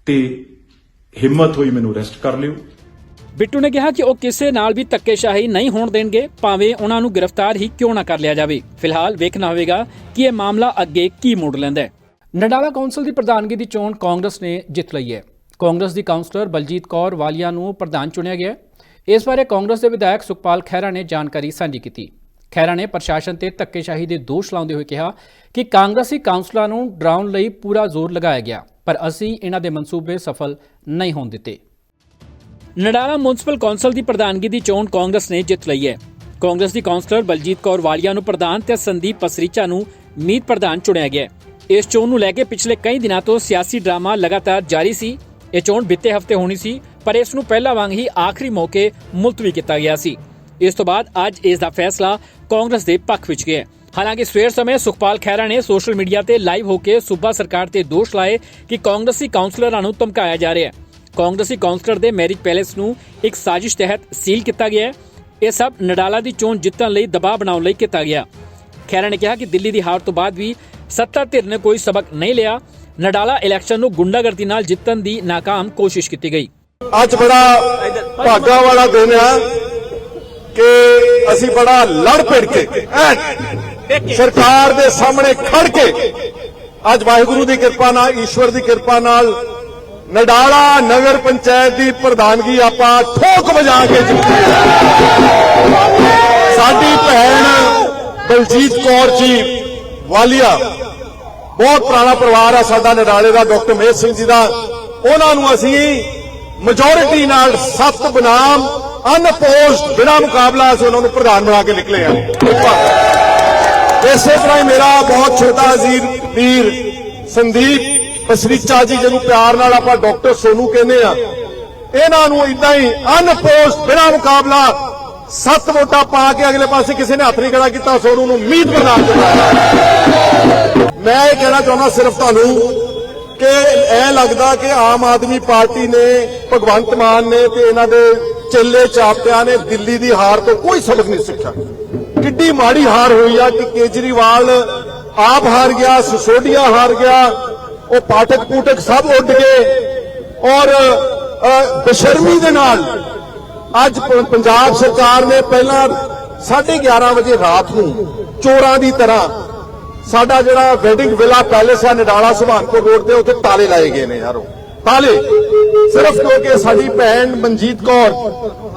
ਤੇ ਹਿੰਮਤ ਹੋਈ ਮੈਨੂੰ ਅਰੈਸਟ ਕਰ ਲਿਓ। ਬਿੱਟੂ ਨੇ ਕਿਹਾ ਕਿ ਉਹ ਕਿਸੇ ਨਾਲ ਵੀ ਧੱਕੇਸ਼ਾਹੀ ਨਹੀਂ ਹੋਣ ਦੇਣਗੇ ਭਾਵੇਂ ਉਹਨਾਂ ਨੂੰ ਗ੍ਰਿਫਤਾਰ ਹੀ ਕਿਉਂ ਨਾ ਕਰ ਲਿਆ ਜਾਵੇ। ਫਿਲਹਾਲ ਵੇਖਣਾ ਹੋਵੇਗਾ ਕਿ ਇਹ ਮਾਮਲਾ ਅੱਗੇ ਕੀ ਮੋੜ ਲੈਂਦਾ ਹੈ। ਨਡਾਲਾ ਕੌਂਸਲ ਦੀ ਪ੍ਰਧਾਨਗੀ ਦੀ ਚੋਣ ਕਾਂਗਰਸ ਨੇ ਜਿੱਤ ਲਈ ਹੈ। ਕਾਂਗਰਸ ਦੀ ਕਾਉਂਸਲਰ ਬਲਜੀਤ ਕੌਰ ਵਾਲੀਆ ਨੂੰ ਪ੍ਰਧਾਨ ਚੁਣਿਆ ਗਿਆ ਹੈ। ਇਸ ਬਾਰੇ ਕਾਂਗਰਸ ਦੇ ਵਿਧਾਇਕ ਸੁਖਪਾਲ ਖਹਿਰਾ ਨੇ ਜਾਣਕਾਰੀ ਸਾਂਝੀ ਕੀਤੀ। ਖਹਿਰਾ ਨੇ ਪ੍ਰਸ਼ਾਸਨ ਤੇ ਧੱਕੇਸ਼ਾਹੀ ਦੇ ਦੋਸ਼ ਲਾਉਂਦੇ ਹੋਏ ਕਿਹਾ ਕਿ ਕਾਂਗਰਸੀ ਕਾਉਂਸਲਰਾਂ ਨੂੰ ਡਰਾਉਣ ਲਈ ਪੂਰਾ ਜ਼ੋਰ ਲਗਾਇਆ ਗਿਆ, ਪਰ ਅਸੀਂ ਇਹਨਾਂ ਦੇ ਮਨਸੂਬੇ ਸਫਲ ਨਹੀਂ ਹੋਣ ਦਿੱਤੇ। ਨਡਾਲਾ ਮਿਊਨਿਸਪਲ ਕੌਂਸਲ ਦੀ ਪ੍ਰਧਾਨਗੀ ਦੀ ਚੋਣ ਕਾਂਗਰਸ ਨੇ ਜਿੱਤ ਲਈ ਹੈ। ਕਾਂਗਰਸ ਦੀ ਕਾਉਂਸਲਰ ਬਲਜੀਤ ਕੌਰ ਵਾਲੀਆ ਨੂੰ ਪ੍ਰਧਾਨ ਤੇ ਸੰਦੀਪ ਪਸਰੀਚਾ ਨੂੰ ਮੀਤ ਪ੍ਰਧਾਨ ਚੁਣਿਆ ਗਿਆ। ਇਸ ਚੋਣ ਨੂੰ ਲੈ ਕੇ ਪਿਛਲੇ ਕਈ ਦਿਨਾਂ ਤੋਂ ਸਿਆਸੀ ਡਰਾਮਾ ਲਗਾਤਾਰ ਜਾਰੀ ਸੀ। ਇਹ ਚੋਣ ਬੀਤੇ ਹਫ਼ਤੇ ਹੋਣੀ ਸੀ। ਪਰ ਇਸ ਨੂੰ ਪਹਿਲਾਂ ਵਾਂਗ ਹੀ ਆਖਰੀ ਮੌਕੇ ਮੁਲਤਵੀ ਕੀਤਾ ਗਿਆ ਸੀ। ਇਸ ਤੋਂ ਬਾਅਦ ਅੱਜ ਇਸ ਦਾ ਫੈਸਲਾ ਕਾਂਗਰਸ ਦੇ ਪੱਖ ਵਿੱਚ ਗਿਆ ਹਾਲਾਂਕਿ ਸਵੇਰ ਸਮੇਂ ਸੁਖਪਾਲ ਖੈਰਾ ਨੇ ਸੋਸ਼ਲ ਮੀਡੀਆ ਤੇ ਲਾਈਵ ਹੋ ਕੇ ਸੂਬਾ ਸਰਕਾਰ ਤੇ ਦੋਸ਼ ਲਾਏ ਕਿ ਕਾਂਗਰਸੀ ਕਾਉਂਸਲਰਾਂ ਨੂੰ ਧਮਕਾਇਆ ਜਾ ਰਿਹਾ ਹੈ। ਕਾਂਗਰਸੀ ਕਾਉਂਸਲਰ ਦੇ ਮੈਰਿਜ ਪੈਲੇਸ ਨੂੰ ਇੱਕ ਸਾਜ਼ਿਸ਼ ਤਹਿਤ ਸੀਲ ਕੀਤਾ ਗਿਆ ਹੈ। ਇਹ ਸਭ ਨਡਾਲਾ ਦੀ ਚੋਣ ਜਿੱਤਣ ਲਈ ਦਬਾਅ ਬਣਾਉਣ ਲਈ ਕੀਤਾ ਗਿਆ। ਖੈਰਾ ਨੇ ਕਿਹਾ ਕਿ ਦਿੱਲੀ ਦੀ ਹਾਰ ਤੋਂ ਬਾਅਦ ਵੀ ਸੱਤਾ ਧਿਰ ਨੇ ਕੋਈ ਸਬਕ ਨਹੀਂ ਲਿਆ। ਨਡਾਲਾ ਇਲੈਕਸ਼ਨ ਨੂੰ ਗੁੰਡਾਗਰਦੀ ਨਾਲ ਜਿੱਤਣ ਦੀ ناکਾਮ ਕੋਸ਼ਿਸ਼ ਕੀਤੀ ਗਈ। ਅੱਜ ਬੜਾ ਭਾਗਾ ਵਾਲਾ ਦਿਨ ਆ ਕਿ ਅਸੀਂ ਬੜਾ ਲੜ ਭਿੜ ਕੇ ਸਰਕਾਰ ਦੇ ਸਾਹਮਣੇ ਖੜ ਕੇ ਅੱਜ ਵਾਹਿਗੁਰੂ ਦੀ ਕਿਰਪਾ ਨਾਲ, ਈਸ਼ਵਰ ਦੀ ਕਿਰਪਾ ਨਾਲ ਨਡਾਲਾ ਨਗਰ ਪੰਚਾਇਤ ਦੀ ਪ੍ਰਧਾਨਗੀ ਆਪਾਂ ਠੋਕ ਵਜਾ ਕੇ ਜਿੱਤੀ। ਸਾਡੀ ਭੈਣ ਬਲਜੀਤ ਕੌਰ ਜੀ ਵਾਲੀਆ, ਬਹੁਤ ਪੁਰਾਣਾ ਪਰਿਵਾਰ ਆ ਸਾਡਾ ਨਡਾਲੇ ਦਾ, ਡਾਕਟਰ ਮਹਿਤ ਸਿੰਘ ਜੀ ਦਾ। ਉਹਨਾਂ ਨੂੰ ਅਸੀਂ ਮੈਜੋਰਿਟੀ ਨਾਲ ਸੱਤ ਬਨਾਮ ਅਨਪੋਜ਼ਡ ਬਿਨਾਂ ਮੁਕਾਬਲਾ ਅਸੀਂ ਉਹਨਾਂ ਨੂੰ ਪ੍ਰਧਾਨ ਬਣਾ ਕੇ ਨਿਕਲੇ ਆ। ਇਸੇ ਤਰ੍ਹਾਂ ਹੀ ਮੇਰਾ ਬਹੁਤ ਛੋਟਾ ਅਜ਼ੀਰ ਵੀਰ ਸੰਦੀਪ ਪਸਰੀਚਾ ਜੀ ਜਿਹਨੂੰ ਪਿਆਰ ਨਾਲ ਆਪਾਂ ਡਾਕਟਰ ਸੋਨੂ ਕਹਿੰਦੇ ਆ ਇਹਨਾਂ ਨੂੰ ਇਦਾਂ ਹੀ ਅਨਪੋਜ਼ਡ ਬਿਨਾਂ ਮੁਕਾਬਲਾ ਸੱਤ ਵੋਟਾਂ ਪਾ ਕੇ ਅਗਲੇ ਪਾਸੇ ਕਿਸੇ ਨੇ ਹੱਥ ਨਹੀਂ ਖੜਾ ਕੀਤਾ ਸੋਨੂ ਨੂੰ ਮੀਤ ਪ੍ਰਧਾਨ ਬਣਾਇਆ ਮੈਂ ਇਹ ਕਹਿਣਾ ਚਾਹੁੰਦਾ ਸਿਰਫ ਤੁਹਾਨੂੰ ਕਿ ਇਹ ਲੱਗਦਾ ਕਿ ਆਮ ਆਦਮੀ ਪਾਰਟੀ ਨੇ ਭਗਵੰਤ ਮਾਨ ਨੇ ਤੇ ਇਹਨਾਂ ਦੇ ਚੇਲੇ ਚਾਪਿਆਂ ਨੇ ਦਿੱਲੀ ਦੀ ਹਾਰ ਤੋਂ ਕੋਈ ਸਬਕ ਨਹੀਂ ਸਿੱਖਿਆ। ਕਿੱਡੀ ਮਾੜੀ ਹਾਰ ਹੋਈ ਆ ਕਿ ਕੇਜਰੀਵਾਲ ਆਪ ਹਾਰ ਗਿਆ ਸਿਸੋਡੀਆ ਹਾਰ ਗਿਆ ਉਹ ਪਾਠਕ ਪੂਟਕ ਸਭ ਉੱਡ ਗਏ ਔਰ ਅ, ਬੇਸ਼ਰਮੀ ਦੇ ਨਾਲ ਅੱਜ ਪੰਜਾਬ ਸਰਕਾਰ ਨੇ ਪਹਿਲਾਂ 11:30 ਵਜੇ ਰਾਤ ਨੂੰ ਚੋਰਾਂ ਦੀ ਤਰ੍ਹਾਂ ਸਾਡਾ ਜਿਹੜਾ ਵੈਡਿੰਗ ਵਿਲਾ ਪੈਲੇਸ ਆ ਨਡਾਲਾ ਸੁਭਾਨਪੁਰ ਰੋਡ ਤੇ, ਉੱਥੇ ਤਾਲੇ ਲਾਏ ਗਏ ਨੇ ਯਾਰੋ। ਤਾਲੇ। ਸਿਰਫ ਕਿਉਂਕਿ ਸਾਡੀ ਭੈਣ ਮਨਜੀਤ ਕੌਰ,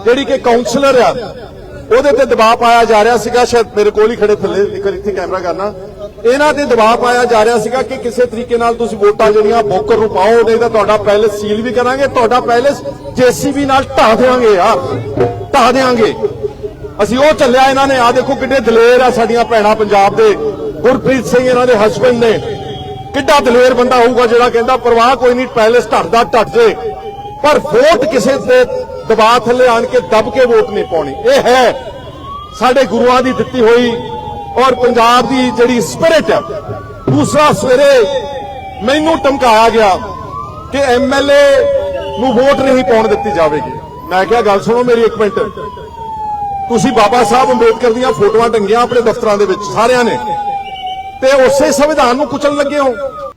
ਜਿਹੜੀ ਕਿ ਕਾਉਂਸਲਰ ਆ, ਉਹਦੇ ਤੇ ਦਬਾਅ ਪਾਇਆ ਜਾ ਰਿਹਾ ਸੀਗਾ, ਸ਼ਾਇਦ ਮੇਰੇ ਕੋਲ ਹੀ ਖੜੇ ਥੱਲੇ, ਇੱਕ ਇੱਥੇ ਕੈਮਰਾ ਕਰਨਾ। ਇਹਨਾਂ ਤੇ ਦਬਾਅ ਪਾਇਆ ਜਾ ਰਿਹਾ ਸੀਗਾ ਕਿ ਕਿਸੇ ਤਰੀਕੇ ਨਾਲ ਤੁਸੀਂ ਵੋਟਾਂ ਜਿਹੜੀਆਂ ਬੋਕਰ ਨੂੰ ਪਾਓ ਨਹੀਂ ਤਾਂ ਤੁਹਾਡਾ ਪੈਲੇਸ ਸੀਲ ਵੀ ਕਰਾਂਗੇ, ਤੁਹਾਡਾ ਪੈਲੇਸ ਜੀਸੀਬੀ ਨਾਲ ਢਾਹ ਦੇਵਾਂਗੇ ਯਾਰ, ਢਾਹ ਦੇਵਾਂਗੇ। ਅਸੀਂ ਉਹ ਚੱਲਿਆ ਇਹਨਾਂ ਨੇ ਆ ਦੇਖੋ ਕਿੰਨੇ ਦਲੇਰ ਆ ਸਾਡੀਆਂ ਭੈਣਾਂ ਪੰਜਾਬ ਦੇ। ਗੁਰਪ੍ਰੀਤ ਸਿੰਘ ਇਹਨਾਂ ਦੇ ਹਸਬੰਡ ਨੇ। ਕਿੱਡਾ ਦਲੇਰ ਬੰਦਾ ਹੋਊਗਾ ਜਿਹੜਾ ਕਹਿੰਦਾ ਪਰਵਾਹ ਕੋਈ ਨਹੀਂ ਪੈਲੇਸ ਢੱਟਦਾ ਢੱਟ ਜੇ। ਪਰ ਵੋਟ ਕਿਸੇ ਦੇ ਦਬਾਅ ਥੱਲੇ ਆਣ ਕੇ ਦਬ ਕੇ ਵੋਟ ਨਹੀਂ ਪਾਉਣੀ। ਇਹ ਹੈ ਸਾਡੇ ਗੁਰੂਆਂ ਦੀ ਦਿੱਤੀ ਹੋਈ ਔਰ ਪੰਜਾਬ ਦੀ ਜਿਹੜੀ ਸਪਿਰਿਟ ਹੈ। ਦੂਸਰਾ ਸਵੇਰੇ ਮੈਨੂੰ ਧਮਕਾਇਆ ਗਿਆ ਕਿ ਐਮਐਲਏ ਨੂੰ ਵੋਟ ਨਹੀਂ ਪਾਉਣ ਦਿੱਤੀ ਜਾਵੇਗੀ। ਮੈਂ ਕਿਹਾ, ਗੱਲ ਸੁਣੋ ਮੇਰੀ ਇੱਕ ਮਿੰਟ। ਤੁਸੀਂ ਬਾਬਾ ਸਾਹਿਬ ਅੰਬੇਦਕਰ ਦੀਆਂ ਫੋਟੋਆਂ ਟੰਗੀਆਂ ਆਪਣੇ ਦਫ਼ਤਰਾਂ ਦੇ ਵਿੱਚ, ਸਾਰਿਆਂ ਨੇ। ਤੇ ਉਸੇ ਸੰਵਿਧਾਨ ਨੂੰ ਕੁਚਲਣ ਲੱਗੇ ਹੋ।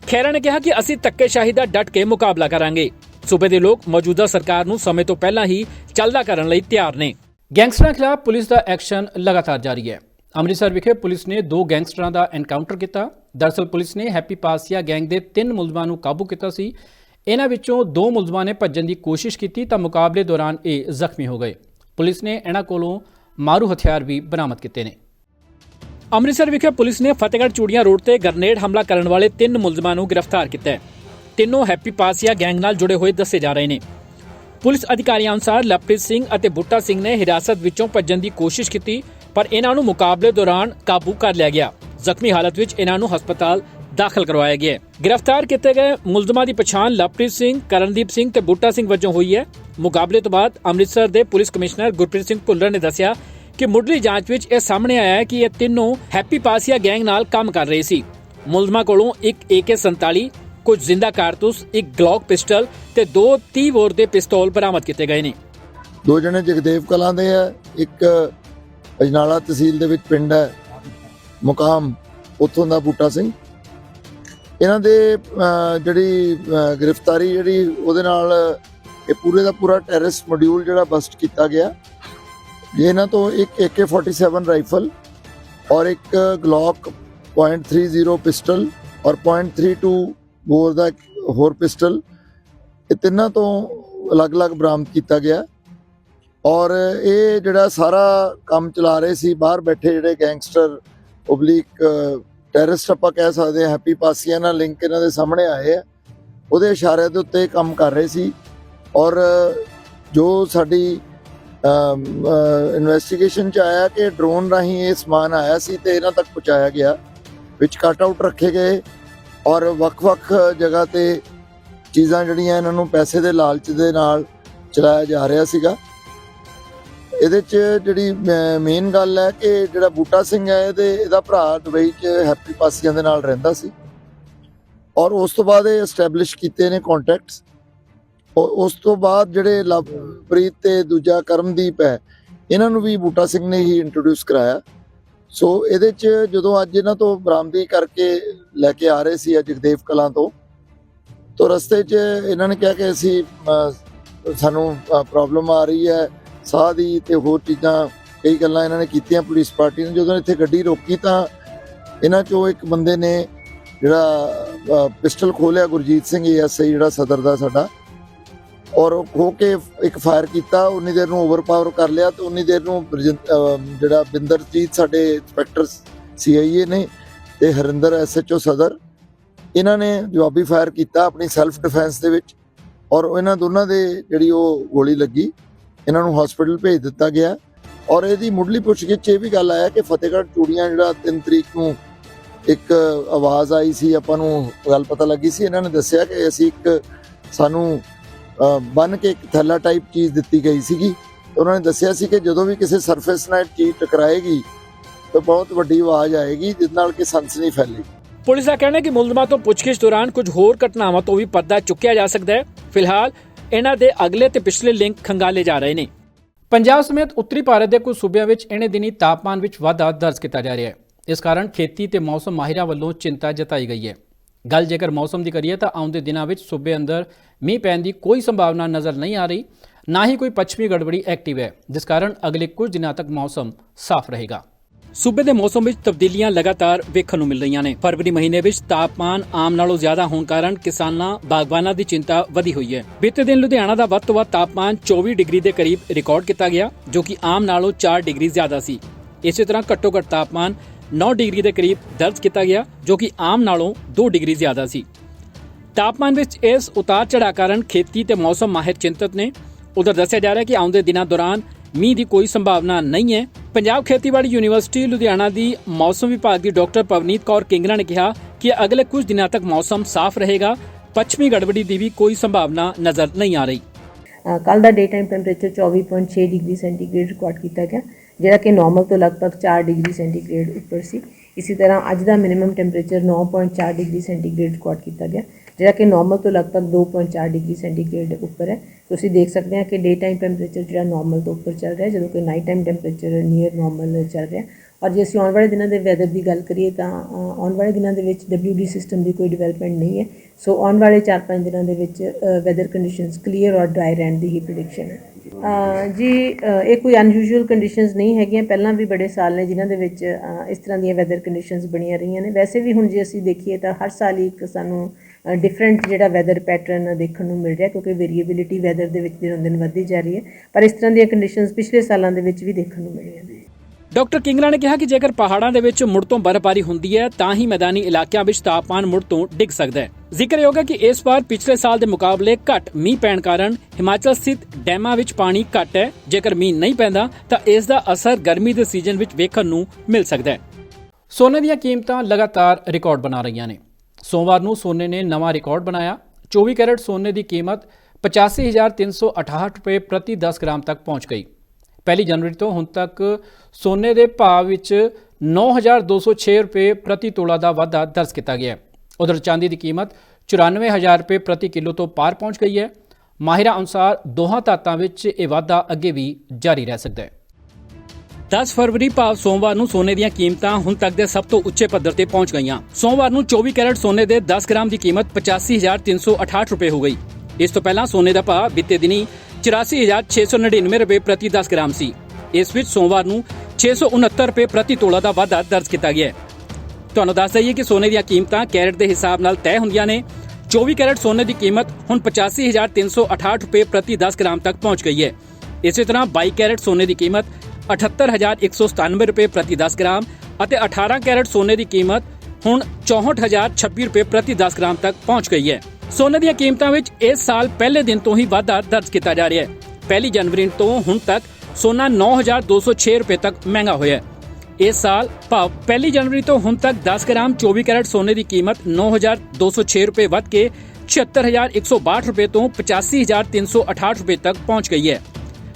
ਖਹਿਰਾ ਨੇ ਕਿਹਾ ਕਿ ਅਸੀਂ ਧੱਕੇਸ਼ਾਹੀ ਦਾ ਡਟ ਕੇ ਮੁਕਾਬਲਾ ਕਰਾਂਗੇ। ਸੂਬੇ ਦੇ ਲੋਕ ਮੌਜੂਦਾ ਸਰਕਾਰ ਨੂੰ ਸਮੇਂ ਤੋਂ ਪਹਿਲਾਂ ਹੀ ਚੱਲਦਾ ਕਰਨ ਲਈ ਤਿਆਰ ਨੇ। ਗੈਂਗਸਟਰਾਂ ਖਿਲਾਫ ਪੁਲਿਸ ਦਾ ਐਕਸ਼ਨ ਲਗਾਤਾਰ ਜਾਰੀ ਹੈ। ਅੰਮ੍ਰਿਤਸਰ ਵਿਖੇ ਪੁਲਿਸ ਨੇ ਦੋ ਗੈਂਗਸਟਰਾਂ ਦਾ ਐਨਕਾਊਂਟਰ ਕੀਤਾ। ਦਰਅਸਲ ਪੁਲਿਸ ਨੇ ਹੈਪੀ ਪਾਸੀਆ ਗੈਂਗ ਦੇ ਤਿੰਨ ਮੁਲਜ਼ਮਾਂ ਨੂੰ ਕਾਬੂ ਕੀਤਾ ਸੀ। ਇਹਨਾਂ ਵਿੱਚੋਂ ਦੋ ਮੁਲਜ਼ਮਾਂ ਨੇ ਭੱਜਣ ਦੀ ਕੋਸ਼ਿਸ਼ ਕੀਤੀ ਤਾਂ ਮੁਕਾਬਲੇ ਦੌਰਾਨ ਇਹ ਜ਼ਖਮੀ ਹੋ ਗਏ। ਪੁਲਿਸ ਨੇ ਇਹਨਾਂ ਕੋਲੋਂ ਮਾਰੂ ਹਥਿਆਰ ਵੀ ਬਰਾਮਦ ਕੀਤੇ ਨੇ। ਅੰਮ੍ਰਿਤਸਰ ਵਿਖੇ ਪੁਲਿਸ ਨੇ ਫਤਿਹਗੜ੍ਹ ਚੂੜੀਆਂ ਰੋਡ ਤੇ ਗ੍ਰਨੇਡ ਹਮਲਾ ਕਰਨ ਵਾਲੇ ਤਿੰਨ ਮੁਲਜ਼ਮਾਂ ਨੂੰ ਗ੍ਰਿਫਤਾਰ ਕੀਤਾ ਹੈ। ਤਿੰਨੋਂ ਹੈਪੀ ਪਾਸੀਆ ਗੈਂਗ ਨਾਲ ਜੁੜੇ ਹੋਏ ਦੱਸੇ ਜਾ ਰਹੇ ਨੇ। ਪੁਲਿਸ ਅਧਿਕਾਰੀਆਂ ਅਨੁਸਾਰ ਲਵਪ੍ਰੀਤ ਸਿੰਘ ਅਤੇ ਬੁੱਟਾ ਸਿੰਘ ਨੇ ਹਿਰਾਸਤ ਵਿੱਚੋਂ ਭੱਜਣ ਦੀ ਕੋਸ਼ਿਸ਼ ਕੀਤੀ, ਪਰ ਇਹਨਾਂ ਨੂੰ ਮੁਕਾਬਲੇ ਦੌਰਾਨ ਕਾਬੂ ਕਰ ਲਿਆ ਗਿਆ। ਜ਼ਖਮੀ ਹਾਲਤ ਵਿੱਚ ਇਹਨਾਂ ਨੂੰ ਹਸਪਤਾਲ ਦਾਖਲ ਕਰਵਾਇਆ ਗਿਆ ਗ੍ਰਿਫਤਾਰ ਕੀਤੇ ਗਏ ਮੁਲਜ਼ਮਾਂ ਦੀ ਪਛਾਣ ਲਵਪ੍ਰੀਤ ਸਿੰਘ, ਕਰਨਦੀਪ ਸਿੰਘ ਤੇ ਬੁੱਟਾ ਸਿੰਘ ਵਜੋਂ ਹੋਈ ਹੈ। ਮੁਕਾਬਲੇ ਤੋਂ ਬਾਅਦ ਅੰਮ੍ਰਿਤਸਰ ਦੇ ਪੁਲਿਸ ਕਮਿਸ਼ਨਰ ਗੁਰਪ੍ਰੀਤ ਸਿੰਘ ਭੁੱਲਰ ਨੇ ਦੱਸਿਆ ਕਿ ਮੁੱਢਲੀ ਜਾਂਚ ਵਿੱਚ ਇਹ ਸਾਹਮਣੇ ਆਇਆ ਹੈ ਕਿ ਇਹ ਤਿੰਨੋਂ ਹੈਪੀ ਪਾਸੀਆ ਗੈਂਗ ਨਾਲ ਕੰਮ ਕਰ ਰਹੇ ਸੀ। ਮੁਲਜ਼ਮਾਂ ਕੋਲੋਂ ਇੱਕ AK47 ਕੁਝ ਜ਼ਿੰਦਾ ਕਾਰਤੂਸ, ਇੱਕ ਗਲੌਕ ਪਿਸਟਲ ਤੇ ਦੋ 30 ਬੋਰ ਦੇ ਪਿਸਤੌਲ ਬਰਾਮਦ ਕੀਤੇ ਗਏ ਨੇ। ਦੋ ਜਣੇ ਜਗਦੇਵ ਕਲਾਂ ਦੇ ਆ, ਇੱਕ ਅਜਨਾਲਾ ਤਹਿਸੀਲ ਦੇ ਵਿੱਚ ਪਿੰਡ ਹੈ। ਮੁਕਾਮ ਉੱਥੋਂ ਦਾ ਬੂਟਾ ਸਿੰਘ। ਇਹਨਾਂ ਦੇ ਜਿਹੜੀ ਗ੍ਰਿਫਤਾਰੀ ਜਿਹੜੀ ਉਹਦੇ ਨਾਲ ਇਹ ਪੂਰੇ ਦਾ ਪੂਰਾ ਟੈਰਰਿਸਟ ਮੋਡਿਊਲ ਜਿਹੜਾ ਬਸਟ ਕੀਤਾ ਗਿਆ। ਇਹਨਾਂ ਤੋਂ ਇੱਕ AK47 ਰਾਈਫਲ ਔਰ ਇੱਕ ਗਲੌਕ .30 ਪਿਸਟਲ ਔਰ .32 ਬੋਰ ਦਾ ਇੱਕ ਹੋਰ ਪਿਸਟਲ ਇਹ ਤਿੰਨਾਂ ਤੋਂ ਅਲੱਗ-ਅਲੱਗ ਬਰਾਮਦ ਕੀਤਾ ਗਿਆ ਔਰ ਇਹ ਜਿਹੜਾ ਸਾਰਾ ਕੰਮ ਚਲਾ ਰਹੇ ਸੀ ਬਾਹਰ ਬੈਠੇ ਜਿਹੜੇ ਗੈਂਗਸਟਰ ਓਬਲੀਕ ਟੈਰਰਿਸਟ ਆਪਾਂ ਕਹਿ ਸਕਦੇ ਹਾਂ ਹੈਪੀ ਪਾਸੀਆ ਨਾਲ ਲਿੰਕ ਇਹਨਾਂ ਦੇ ਸਾਹਮਣੇ ਆਏ ਆ ਉਹਦੇ ਇਸ਼ਾਰੇ ਦੇ ਉੱਤੇ ਕੰਮ ਕਰ ਰਹੇ ਸੀ ਔਰ ਜੋ ਸਾਡੀ ਇਨਵੈਸਟੀਗੇਸ਼ਨ ਚ ਆਇਆ ਕਿ ਡਰੋਨ ਰਾਹੀਂ ਇਹ ਸਮਾਨ ਆਇਆ ਸੀ ਤੇ ਇਹਨਾਂ ਤੱਕ ਪਹੁੰਚਾਇਆ ਗਿਆ, ਵਿੱਚ ਕਟ ਆਊਟ ਰੱਖੇ ਗਏ ਔਰ ਵੱਖ-ਵੱਖ ਜਗ੍ਹਾ ਤੇ ਚੀਜ਼ਾਂ ਜਿਹੜੀਆਂ ਇਹਨਾਂ ਨੂੰ ਪੈਸੇ ਦੇ ਲਾਲਚ ਦੇ ਨਾਲ ਚਲਾਇਆ ਜਾ ਰਿਹਾ ਸੀਗਾ। ਇਹਦੇ ਚ ਜਿਹੜੀ ਮੇਨ ਗੱਲ ਹੈ ਕਿ ਜਿਹੜਾ ਬੂਟਾ ਸਿੰਘ ਹੈ ਇਹਦੇ, ਇਹਦਾ ਭਰਾ ਦੁਬਈ ਚ ਹੈਪੀ ਪਾਸੀਆਂ ਦੇ ਨਾਲ ਰਹਿੰਦਾ ਸੀ ਔਰ ਉਸ ਤੋਂ ਬਾਅਦ ਇਹ ਐਸਟੈਬਲਿਸ਼ ਕੀਤੇ ਨੇ ਕੰਟੈਕਟਸ ਉਸ ਤੋਂ ਬਾਅਦ ਜਿਹੜੇ ਲਵਪ੍ਰੀਤ ਤੇ ਦੂਜਾ ਕਰਮਦੀਪ ਹੈ, ਇਹਨਾਂ ਨੂੰ ਵੀ ਬੂਟਾ ਸਿੰਘ ਨੇ ਹੀ ਇੰਟਰੋਡਿਊਸ ਕਰਾਇਆ। ਸੋ ਇਹਦੇ ਚ ਜਦੋਂ ਅੱਜ ਇਹਨਾਂ ਤੋਂ ਬਰਾਮਦੀ ਕਰਕੇ ਲੈ ਕੇ ਆ ਰਹੇ ਸੀ ਜਗਦੇਵ ਕਲਾਂ ਤੋਂ ਤੋਂ ਰਸਤੇ 'ਚ ਇਹਨਾਂ ਨੇ ਕਿਹਾ ਕਿ ਅਸੀਂ ਸਾਨੂੰ ਪ੍ਰੋਬਲਮ ਆ ਰਹੀ ਹੈ, ਸਾਹ ਦੀ ਤੇ ਹੋਰ ਚੀਜ਼ਾਂ, ਕਈ ਗੱਲਾਂ ਇਹਨਾਂ ਨੇ ਕੀਤੀਆਂ ਪੁਲਿਸ ਪਾਰਟੀ ਨੇ। ਜਦੋਂ ਇੱਥੇ ਗੱਡੀ ਰੋਕੀ ਤਾਂ ਇਹਨਾਂ 'ਚੋਂ ਇੱਕ ਬੰਦੇ ਨੇ ਜਿਹੜਾ ਪਿਸਟਲ ਖੋਲਿਆ ਗੁਰਜੀਤ ਸਿੰਘ ਐਸਆਈ ਜਿਹੜਾ ਸਦਰ ਦਾ ਸਾਡਾ। ਔਰ ਉਹ ਖੋ ਕੇ ਇੱਕ ਫਾਇਰ ਕੀਤਾ, ਉਨੀ ਦੇਰ ਨੂੰ ਓਵਰਪਾਵਰ ਕਰ ਲਿਆ ਤੇ ਉਨੀ ਦੇਰ ਨੂੰ ਬਰਜਿੰਦ- ਜਿਹੜਾ ਬਿੰਦਰਜੀਤ ਸਾਡੇ ਇੰਸਪੈਕਟਰ ਸੀਆਈਏ ਨੇ ਤੇ ਹਰਿੰਦਰ ਐਸਐਚਓ ਸਦਰ, ਇਹਨਾਂ ਨੇ ਜਵਾਬੀ ਫਾਇਰ ਕੀਤਾ ਆਪਣੀ ਸੈਲਫ ਡਿਫੈਂਸ ਦੇ ਵਿੱਚ ਔਰ ਇਹਨਾਂ ਦੋਨਾਂ ਦੇ ਜਿਹੜੀ ਉਹ ਗੋਲੀ ਲੱਗੀ, ਇਹਨਾਂ ਨੂੰ ਹਸਪੀਟਲ ਭੇਜ ਦਿੱਤਾ ਗਿਆ ਔਰ ਇਹਦੀ ਮੁੱਢਲੀ ਪੁੱਛਗਿੱਛ ਇਹ ਵੀ ਗੱਲ ਆਇਆ ਕਿ ਫਤਿਹਗੜ੍ਹ ਚੂੜੀਆਂ ਜਿਹੜਾ 3 ਤਰੀਕ ਨੂੰ ਇੱਕ ਆਵਾਜ਼ ਆਈ ਸੀ, ਆਪਾਂ ਨੂੰ ਗੱਲ ਪਤਾ ਲੱਗੀ ਸੀ, ਇਹਨਾਂ ਨੇ ਦੱਸਿਆ ਕਿ ਅਸੀਂ ਇੱਕ ਸਾਨੂੰ ਬਨ ਕੇ ਇੱਕ ਥੈਲਾ ਟਾਈਪ ਚੀਜ਼ ਦਿੱਤੀ ਗਈ ਸੀਗੀ। ਉਹਨਾਂ ਨੇ ਦੱਸਿਆ ਸੀ ਕਿ ਜਦੋਂ ਵੀ ਕਿਸੇ ਸਰਫੇਸ ਨਾਲ ਚੀਜ਼ ਟਕਰਾਏਗੀ ਤਾਂ ਬਹੁਤ ਵੱਡੀ ਆਵਾਜ਼ ਆਏਗੀ ਜਿਸ ਨਾਲ ਕਿ ਸਨਸਨੀ ਫੈਲੇਗੀ। ਪੁਲਿਸ ਦਾ ਕਹਿਣਾ ਹੈ ਕਿ ਮੁਲਜ਼ਮਾਂ ਤੋਂ ਪੁੱਛਗਿੱਛ ਦੌਰਾਨ ਕੁਝ ਹੋਰ ਘਟਨਾਵਾਂ ਤੋਂ ਵੀ ਪਰਦਾ ਚੁੱਕਿਆ ਜਾ ਸਕਦਾ ਹੈ। ਫਿਲਹਾਲ ਇਹਨਾਂ ਦੇ ਅਗਲੇ ਤੇ ਪਿਛਲੇ ਲਿੰਕ ਖੰਗਾਲੇ ਜਾ ਰਹੇ ਨੇ। ਪੰਜਾਬ ਸਮੇਤ ਉੱਤਰੀ ਭਾਰਤ ਦੇ ਕੁਝ ਸੂਬਿਆਂ ਵਿੱਚ ਇਹਨੇ ਦਿਨੀ ਤਾਪਮਾਨ ਵਿੱਚ ਵਾਧਾ ਦਰਜ ਕੀਤਾ ਜਾ ਰਿਹਾ ਹੈ। ਇਸ ਕਾਰਨ ਖੇਤੀ ਤੇ ਮੌਸਮ ਮਾਹਿਰਾਂ ਵੱਲੋਂ ਚਿੰਤਾ ਜਤਾਈ ਗਈ ਹੈ। ਗੱਲ ਜੇਕਰ ਮੌਸਮ ਦੀ ਕਰੀਏ ਤਾਂ ਆਉਂਦੇ ਦਿਨਾਂ ਵਿੱਚ ਸੂਬੇ ਅੰਦਰ ਮੀਂਹ ਪੈਣ ਦੀ ਕੋਈ ਸੰਭਾਵਨਾ ਨਜ਼ਰ ਨਹੀਂ ਆ ਰਹੀ, ਨਾ ਹੀ ਕੋਈ ਪੱਛਮੀ ਗੜਬੜੀ ਐਕਟਿਵ ਹੈ, ਜਿਸ ਕਾਰਨ ਅਗਲੇ ਕੁਝ ਦਿਨਾਂ ਤੱਕ ਮੌਸਮ ਸਾਫ਼ ਰਹੇਗਾ। ਸੂਬੇ ਦੇ ਮੌਸਮ ਵਿੱਚ ਤਬਦੀਲੀਆਂ ਲਗਾਤਾਰ ਵੇਖਣ ਨੂੰ ਮਿਲ ਰਹੀਆਂ ਨੇ। ਫਰਵਰੀ ਮਹੀਨੇ ਵਿੱਚ ਤਾਪਮਾਨ ਆਮ ਨਾਲੋਂ ਜ਼ਿਆਦਾ ਹੋਣ ਕਾਰਨ ਕਿਸਾਨਾਂ ਬਾਗਬਾਨਾਂ ਦੀ ਚਿੰਤਾ ਵਧੀ ਹੋਈ ਹੈ। ਬੀਤੇ ਦਿਨ ਲੁਧਿਆਣਾ ਦਾ ਵੱਧ ਤੋਂ ਵੱਧ ਤਾਪਮਾਨ 24 ਡਿਗਰੀ ਦੇ ਕਰੀਬ ਰਿਕਾਰਡ ਕੀਤਾ ਗਿਆ, ਜੋ ਕਿ ਆਮ ਨਾਲੋਂ 4 ਡਿਗਰੀ ਜ਼ਿਆਦਾ ਸੀ। ਇਸੇ ਤਰ੍ਹਾਂ ਘੱਟੋ ਘੱਟ ਤਾਪਮਾਨ 9 ਡਿਗਰੀ ਦੇ ਕਰੀਬ ਦਰਜ ਕੀਤਾ ਗਿਆ, ਜੋ ਕਿ ਆਮ ਨਾਲੋਂ 2 ਡਿਗਰੀ ਜ਼ਿਆਦਾ ਸੀ। ਤਾਪਮਾਨ ਵਿੱਚ ਇਸ ਉਤਾਰ ਚੜ੍ਹਾਅ ਕਾਰਨ ਖੇਤੀ ਤੇ ਮੌਸਮ ਮਾਹਿਰ ਚਿੰਤਤ ਨੇ। ਉਧਰ ਦੱਸਿਆ ਜਾ ਰਿਹਾ ਕਿ ਆਉਂਦੇ ਦਿਨਾਂ ਦੌਰਾਨ ਮੀਂਹ ਦੀ ਕੋਈ ਸੰਭਾਵਨਾ ਨਹੀਂ ਹੈ। ਪੰਜਾਬ ਖੇਤੀਬਾੜੀ ਯੂਨੀਵਰਸਿਟੀ ਲੁਧਿਆਣਾ ਦੀ ਮੌਸਮ ਵਿਭਾਗ ਦੀ ਡਾਕਟਰ ਪਵਨੀਤ ਕੌਰ ਕਿੰਗਲਾ ਨੇ ਕਿਹਾ ਕਿ ਅਗਲੇ ਕੁਝ ਦਿਨਾਂ ਤੱਕ ਮੌਸਮ ਸਾਫ਼ ਰਹੇਗਾ। ਪੱਛਮੀ ਗੜਬੜੀ ਦੀ ਵੀ ਕੋਈ ਸੰਭਾਵਨਾ ਨਜ਼ਰ ਨਹੀਂ ਆ ਰਹੀ। ਕੱਲ ਦਾ day time temperature 24.6 degree centigrade record ਕੀਤਾ ਗਿਆ, ਜਿਹੜਾ ਕਿ ਨਾਰਮਲ ਤੋਂ ਲਗਭਗ 4 ਡਿਗਰੀ ਸੈਂਟੀਗ੍ਰੇਡ ਉੱਪਰ ਸੀ। ਇਸੇ ਤਰ੍ਹਾਂ ਅੱਜ ਦਾ minimum temperature 9.4 degree centigrade record ਕੀਤਾ ਗਿਆ। ਜਿਹੜਾ ਕਿ ਨਾਰਮਲ ਤੋਂ ਲਗਭਗ 2.4 ਡਿਗਰੀ ਸੈਂਟੀਗ੍ਰੇਡ ਉੱਪਰ ਹੈ। ਤੁਸੀਂ ਦੇਖ ਸਕਦੇ ਹਾਂ ਕਿ ਡੇ ਟਾਈਮ ਟੈਂਪਰੇਚਰ ਜਿਹੜਾ ਨਾਰਮਲ ਤੋਂ ਉੱਪਰ ਚੱਲ ਰਿਹਾ ਜਦੋਂ ਕਿ night time temperature near normal ਚੱਲ ਰਿਹਾ ਔਰ ਜੇ ਅਸੀਂ ਆਉਣ ਵਾਲੇ ਦਿਨਾਂ ਦੇ ਵੈਦਰ ਦੀ ਗੱਲ ਕਰੀਏ ਤਾਂ ਆਉਣ ਵਾਲੇ ਦਿਨਾਂ ਦੇ ਵਿੱਚ WD ਸਿਸਟਮ ਦੀ ਕੋਈ ਡਿਵੈਲਪਮੈਂਟ ਨਹੀਂ ਹੈ। ਸੋ ਆਉਣ ਵਾਲੇ 4-5 ਦਿਨਾਂ ਦੇ ਵਿੱਚ ਵੈਦਰ ਕੰਡੀਸ਼ਨਸ ਕਲੀਅਰ ਔਰ ਡਰਾਈ ਰਹਿਣ ਦੀ ਹੀ ਪ੍ਰੈਡਿਕਸ਼ਨ ਹੈ। ਜੀ ਇਹ ਕੋਈ ਅਨਯੂਜੂਅਲ ਕੰਡੀਸ਼ਨਸ ਨਹੀਂ ਹੈਗੀਆਂ। ਪਹਿਲਾਂ ਵੀ ਬੜੇ ਸਾਲ ਨੇ ਜਿਨ੍ਹਾਂ ਦੇ ਵਿੱਚ ਇਸ ਤਰ੍ਹਾਂ ਦੀਆਂ ਵੈਦਰ ਕੰਡੀਸ਼ਨਸ ਬਣੀਆਂ ਰਹੀਆਂ ਨੇ। ਵੈਸੇ ਵੀ ਹੁਣ ਜੇ ਅਸੀਂ ਦੇਖੀਏ ਤਾਂ ਹਰ ਸਾਲ ਹੀ ਇੱਕ ਸਾਨੂੰ ਡਿਫਰੈਂਟ ਜਿਹੜਾ ਵੈਦਰ ਪੈਟਰਨ ਦੇਖਣ ਨੂੰ ਮਿਲ ਰਿਹਾ ਕਿਉਂਕਿ ਵੇਰੀਏਬਿਲਿਟੀ ਵੈਦਰ ਦੇ ਵਿੱਚ ਦਿਨੋਂ ਦਿਨ ਵੱਧਦੀ ਜਾ ਰਹੀ ਹੈ। ਪਰ ਇਸ ਤਰ੍ਹਾਂ ਦੀਆਂ ਕੰਡੀਸ਼ਨਸ ਪਿਛਲੇ ਸਾਲਾਂ ਦੇ ਵਿੱਚ ਵੀ ਦੇਖਣ ਨੂੰ ਮਿਲੀਆਂ ਨੇ। ਡਾਕਟਰ ਕਿੰਗਰਾ ਨੇ ਕਿਹਾ ਕਿ ਜੇਕਰ ਪਹਾੜਾਂ ਦੇ ਵਿੱਚ ਮੁੜ ਤੋਂ ਬਰਫ਼ਬਾਰੀ ਹੁੰਦੀ ਹੈ, ਤਾਂ ਹੀ ਮੈਦਾਨੀ ਇਲਾਕਿਆਂ ਵਿੱਚ ਤਾਪਮਾਨ ਮੁੜ ਤੋਂ ਡਿੱਗ ਸਕਦਾ ਹੈ। ਜ਼ਿਕਰਯੋਗ ਹੈ ਕਿ ਇਸ ਵਾਰ ਪਿਛਲੇ ਸਾਲ ਦੇ ਮੁਕਾਬਲੇ ਘੱਟ ਮੀਂਹ ਪੈਣ ਕਾਰਨ ਹਿਮਾਚਲ ਸਥਿਤ ਡੈਮਾਂ ਵਿੱਚ ਪਾਣੀ ਘੱਟ ਹੈ। ਜੇਕਰ ਮੀਂਹ ਨਹੀਂ ਪੈਂਦਾ, ਤਾਂ ਇਸ ਦਾ ਅਸਰ ਗਰਮੀ ਦੇ ਸੀਜ਼ਨ ਵਿੱਚ ਵੇਖਣ ਨੂੰ ਮਿਲ ਸਕਦਾ ਹੈ। ਸੋਨੇ ਦੀਆਂ ਕੀਮਤਾਂ ਲਗਾਤਾਰ ਰਿਕਾਰਡ ਬਣਾ ਰਹੀਆਂ ਨੇ। ਸੋਮਵਾਰ ਨੂੰ ਸੋਨੇ ਨੇ ਨਵਾਂ ਰਿਕਾਰਡ ਬਣਾਇਆ। 24 ਕੈਰਟ ਸੋਨੇ ਦੀ ਕੀਮਤ 85368 ਰੁਪਏ ਪ੍ਰਤੀ 10 ਗ੍ਰਾਮ ਤੱਕ ਪਹੁੰਚ ਗਈ। ਪਹਿਲੀ ਜਨਵਰੀ ਤੋਂ ਹੁਣ ਤੱਕ ਸੋਨੇ ਦੇ ਭਾਅ ਵਿੱਚ 9206 ਰੁਪਏ ਪ੍ਰਤੀ ਤੋਲਾ ਦਾ ਵਾਧਾ ਦਰਜ ਕੀਤਾ ਗਿਆ ਹੈ। ਉਧਰ ਚਾਂਦੀ ਦੀ ਕੀਮਤ 94000 ਰੁਪਏ ਪ੍ਰਤੀ ਕਿਲੋ ਤੋਂ ਪਾਰ ਪਹੁੰਚ ਗਈ ਹੈ। ਮਾਹਿਰਾਂ ਅਨੁਸਾਰ ਦੋਹਾਂ ਧਾਤਾਂ ਵਿੱਚ ਇਹ ਵਾਧਾ ਅੱਗੇ ਵੀ ਜਾਰੀ ਰਹਿ ਸਕਦਾ ਹੈ। 10 ਫਰਵਰੀ ਭਾਵ ਸੋਮਵਾਰ ਨੂੰ ਸੋਨੇ ਦੀਆਂ ਕੀਮਤਾਂ ਹੁਣ ਤੱਕ ਦੇ ਸਭ ਤੋਂ ਉੱਚੇ ਪੱਧਰ ਤੇ ਪਹੁੰਚ ਗਈਆਂ। ਸੋਮਵਾਰ ਨੂੰ 24 ਕੈਰਟ ਸੋਨੇ ਦੇ 10 ਗ੍ਰਾਮ ਦੀ ਕੀਮਤ 85368 ਰੁਪਏ ਹੋ ਗਈ। ਇਸ ਤੋਂ ਪਹਿਲਾਂ ਸੋਨੇ ਦਾ ਭਾਅ ਬੀਤੇ ਦਿਨੀ 84699 ਰੁਪਏ ਪ੍ਰਤੀ 10 ਗ੍ਰਾਮ ਸੀ। ਇਸ ਵਿੱਚ ਸੋਮਵਾਰ ਨੂੰ 669 ਰੁਪਏ ਪ੍ਰਤੀ ਤੋਲਾ ਦਾ ਵਾਧਾ ਦਰਜ ਕੀਤਾ ਗਿਆ ਤੁਹਾਨੂੰ ਦੱਸ ਦਈਏ ਕਿ ਸੋਨੇ ਦੀਆਂ ਕੀਮਤਾਂ ਕੈਰਟ ਦੇ ਹਿਸਾਬ ਨਾਲ ਤੈਅ ਹੁੰਦੀਆਂ ਨੇ। 24 ਕੈਰਟ ਸੋਨੇ ਦੀ ਕੀਮਤ ਹੁਣ 85368 ਰੁਪਏ ਪ੍ਰਤੀ 10 ਗ੍ਰਾਮ ਤੱਕ ਪਹੁੰਚ ਗਈ ਹੈ। ਇਸੇ ਤਰ੍ਹਾਂ 22 ਕੈਰਟ ਸੋਨੇ ਦੀ ਕੀਮਤ 78197 ਰੁਪਏ ਪ੍ਰਤੀ 10 ਗ੍ਰਾਮ ਅਤੇ 18 ਕੈਰਟ ਸੋਨੇ ਦੀ ਕੀਮਤ ਹੁਣ 64026 ਰੁਪਏ ਪ੍ਰਤੀ 10 ਗ੍ਰਾਮ ਤੱਕ ਪਹੁੰਚ ਗਈ ਹੈ। ਸੋਨੇ ਦੀਆਂ ਕੀਮਤਾਂ ਵਿੱਚ ਇਸ ਸਾਲ ਪਹਿਲੇ ਦਿਨ ਤੋਂ ਹੀ ਵਾਧਾ ਦਰਜ ਕੀਤਾ ਜਾ ਰਿਹਾ ਹੈ। ਪਹਿਲੀ ਜਨਵਰੀ ਤੋਂ ਹੁਣ ਤੱਕ ਸੋਨਾ 9206 ਰੁਪਏ ਤੱਕ ਮਹਿੰਗਾ ਹੋਇਆ ਹੈ। ਇਸ ਸਾਲ ਭਾਵ ਪਹਿਲੀ ਜਨਵਰੀ ਤੋਂ ਹੁਣ ਤੱਕ 10 ਗ੍ਰਾਮ 24 ਕੈਰਟ ਸੋਨੇ ਦੀ ਕੀਮਤ 9206 ਰੁਪਏ ਵੱਧ ਕੇ 76162 ਰੁਪਏ ਤੋਂ 85368 ਰੁਪਏ ਤੱਕ ਪਹੁੰਚ ਗਈ ਹੈ।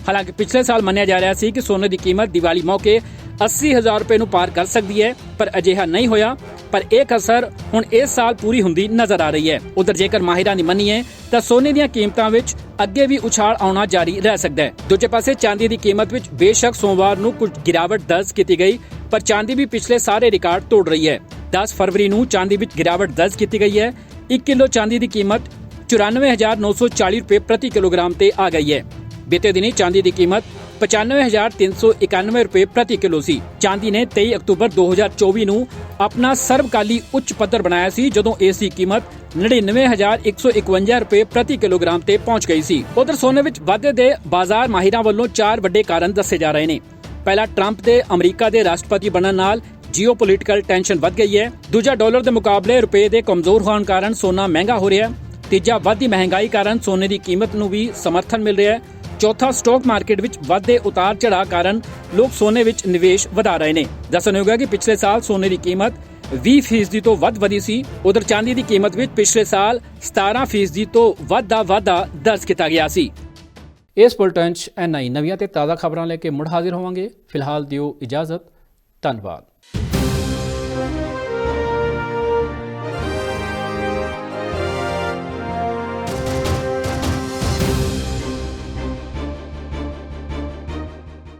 ਹਾਲਾਂਕਿ ਪਿਛਲੇ ਸਾਲ ਮੰਨਿਆ ਜਾ ਰਿਹਾ ਸੀ ਕਿ ਸੋਨੇ ਦੀ ਕੀਮਤ ਦੀਵਾਲੀ ਮੌਕੇ 80000 ਰੁਪਏ ਨੂੰ ਪਾਰ ਕਰ ਸਕਦੀ ਹੈ, ਪਰ ਅਜਿਹਾ ਨਹੀਂ ਹੋਇਆ। ਪਰ ਇਹ ਕਸਰ ਹੁਣ ਇਸ ਸਾਲ ਪੂਰੀ ਹੁੰਦੀ ਨਜ਼ਰ ਆ ਰਹੀ ਹੈ। ਉਧਰ ਜੇਕਰ ਮਾਹਿਰਾਂ ਦੀ ਮੰਨੀਏ, ਤਾਂ ਸੋਨੇ ਦੀਆਂ ਕੀਮਤਾਂ ਵਿੱਚ ਅੱਗੇ ਵੀ ਉਛਾਲ ਆਉਣਾ ਜਾਰੀ ਰਹਿ ਸਕਦਾ ਹੈ। ਦੂਜੇ ਪਾਸੇ ਚਾਂਦੀ ਦੀ ਕੀਮਤ ਵਿੱਚ ਬੇਸ਼ੱਕ ਸੋਮਵਾਰ ਨੂੰ ਕੁਝ ਗਿਰਾਵਟ ਦਰਜ ਕੀਤੀ ਗਈ, ਪਰ ਚਾਂਦੀ ਵੀ ਪਿਛਲੇ ਸਾਰੇ ਰਿਕਾਰਡ ਤੋੜ ਰਹੀ ਹੈ। 10 ਫਰਵਰੀ ਨੂੰ ਚਾਂਦੀ ਵਿੱਚ ਗਿਰਾਵਟ ਦਰਜ ਕੀਤੀ ਗਈ ਹੈ। 1 ਕਿਲੋ ਚਾਂਦੀ ਦੀ ਕੀਮਤ 94940 ਰੁਪਏ ਪ੍ਰਤੀ ਕਿਲੋਗ੍ਰਾਮ ਤੇ ਆ ਗਈ ਹੈ। ਬੀਤੇ ਦਿਨੀ ਚਾਂਦੀ ਦੀ ਕੀਮਤ 95391 ਰੁਪਏ ਪ੍ਰਤੀ ਕਿਲੋ ਸੀ। ਚਾਂਦੀ ਨੇ 23 ਅਕਤੂਬਰ 2024 ਨੂੰ ਆਪਣਾ ਸਰਬਕਾਲੀ ਉੱਚ ਪੱਧਰ ਬਣਾਇਆ ਸੀ, ਜਦੋਂ ਇਸ ਦੀ ਕੀਮਤ 99151 ਰੁਪਏ ਪ੍ਰਤੀ ਕਿਲੋਗ੍ਰਾਮ ਤੇ ਪਹੁੰਚ ਗਈ ਸੀ। ਉਧਰ ਸੋਨੇ ਵਿੱਚ ਵਾਧੇ ਦੇ ਬਾਜ਼ਾਰ ਮਾਹਿਰਾਂ ਵੱਲੋਂ ਚਾਰ ਵੱਡੇ ਕਾਰਨ ਦੱਸੇ ਜਾ ਰਹੇ ਨੇ। ਪਹਿਲਾ, ਟਰੰਪ ਦੇ ਅਮਰੀਕਾ ਦੇ ਰਾਸ਼ਟਰਪਤੀ ਬਣਨ ਨਾਲ ਜੀਓਪੋਲਿਟੀਕਲ ਟੈਨਸ਼ਨ ਵੱਧ ਗਈ ਹੈ। ਦੂਜਾ, ਡਾਲਰ ਦੇ ਮੁਕਾਬਲੇ ਰੁਪਏ ਦੇ ਕਮਜ਼ੋਰ ਹੋਣ ਕਾਰਨ ਸੋਨਾ ਮਹਿੰਗਾ ਹੋ ਰਿਹਾ ਹੈ। ਤੀਜਾ, ਵੱਧਦੀ ਮਹਿੰਗਾਈ ਕਾਰਨ ਸੋਨੇ ਦੀ ਕੀਮਤ ਨੂੰ ਵੀ ਸਮਰਥਨ ਮਿਲ ਰਿਹਾ ਹੈ। ਚੌਥਾ ਸਟਾਕ ਮਾਰਕੀਟ ਵਿੱਚ ਵਾਧੇ ਉਤਾਰ ਚੜਾਅ ਕਾਰਨ ਲੋਕ ਸੋਨੇ ਵਿੱਚ ਨਿਵੇਸ਼ ਵਧਾ ਰਹੇ ਨੇ। ਦੱਸਣਯੋਗ ਹੈ ਕਿ ਪਿਛਲੇ ਸਾਲ ਸੋਨੇ ਦੀ ਕੀਮਤ 20% ਤੋਂ ਵੱਧ ਵਧੀ ਸੀ। ਉਧਰ ਚਾਂਦੀ ਦੀ ਕੀਮਤ ਵਿੱਚ ਪਿਛਲੇ ਸਾਲ 17% ਤੋਂ ਵੱਧ ਦਾ ਵਾਧਾ ਦਰਜ ਕੀਤਾ ਗਿਆ ਸੀ। ਇਸ ਬੁਲਟਨ 'ਚ ਐਨਆਈ ਨਵੀਆਂ ਤੇ ਤਾਜ਼ਾ ਖਬਰਾਂ ਲੈ ਕੇ ਮੁੜ ਹਾਜ਼ਰ ਹੋਵਾਂਗੇ। ਫਿਲਹਾਲ ਦਿਓ ਇਜਾਜ਼ਤ। ਧੰਨਵਾਦ।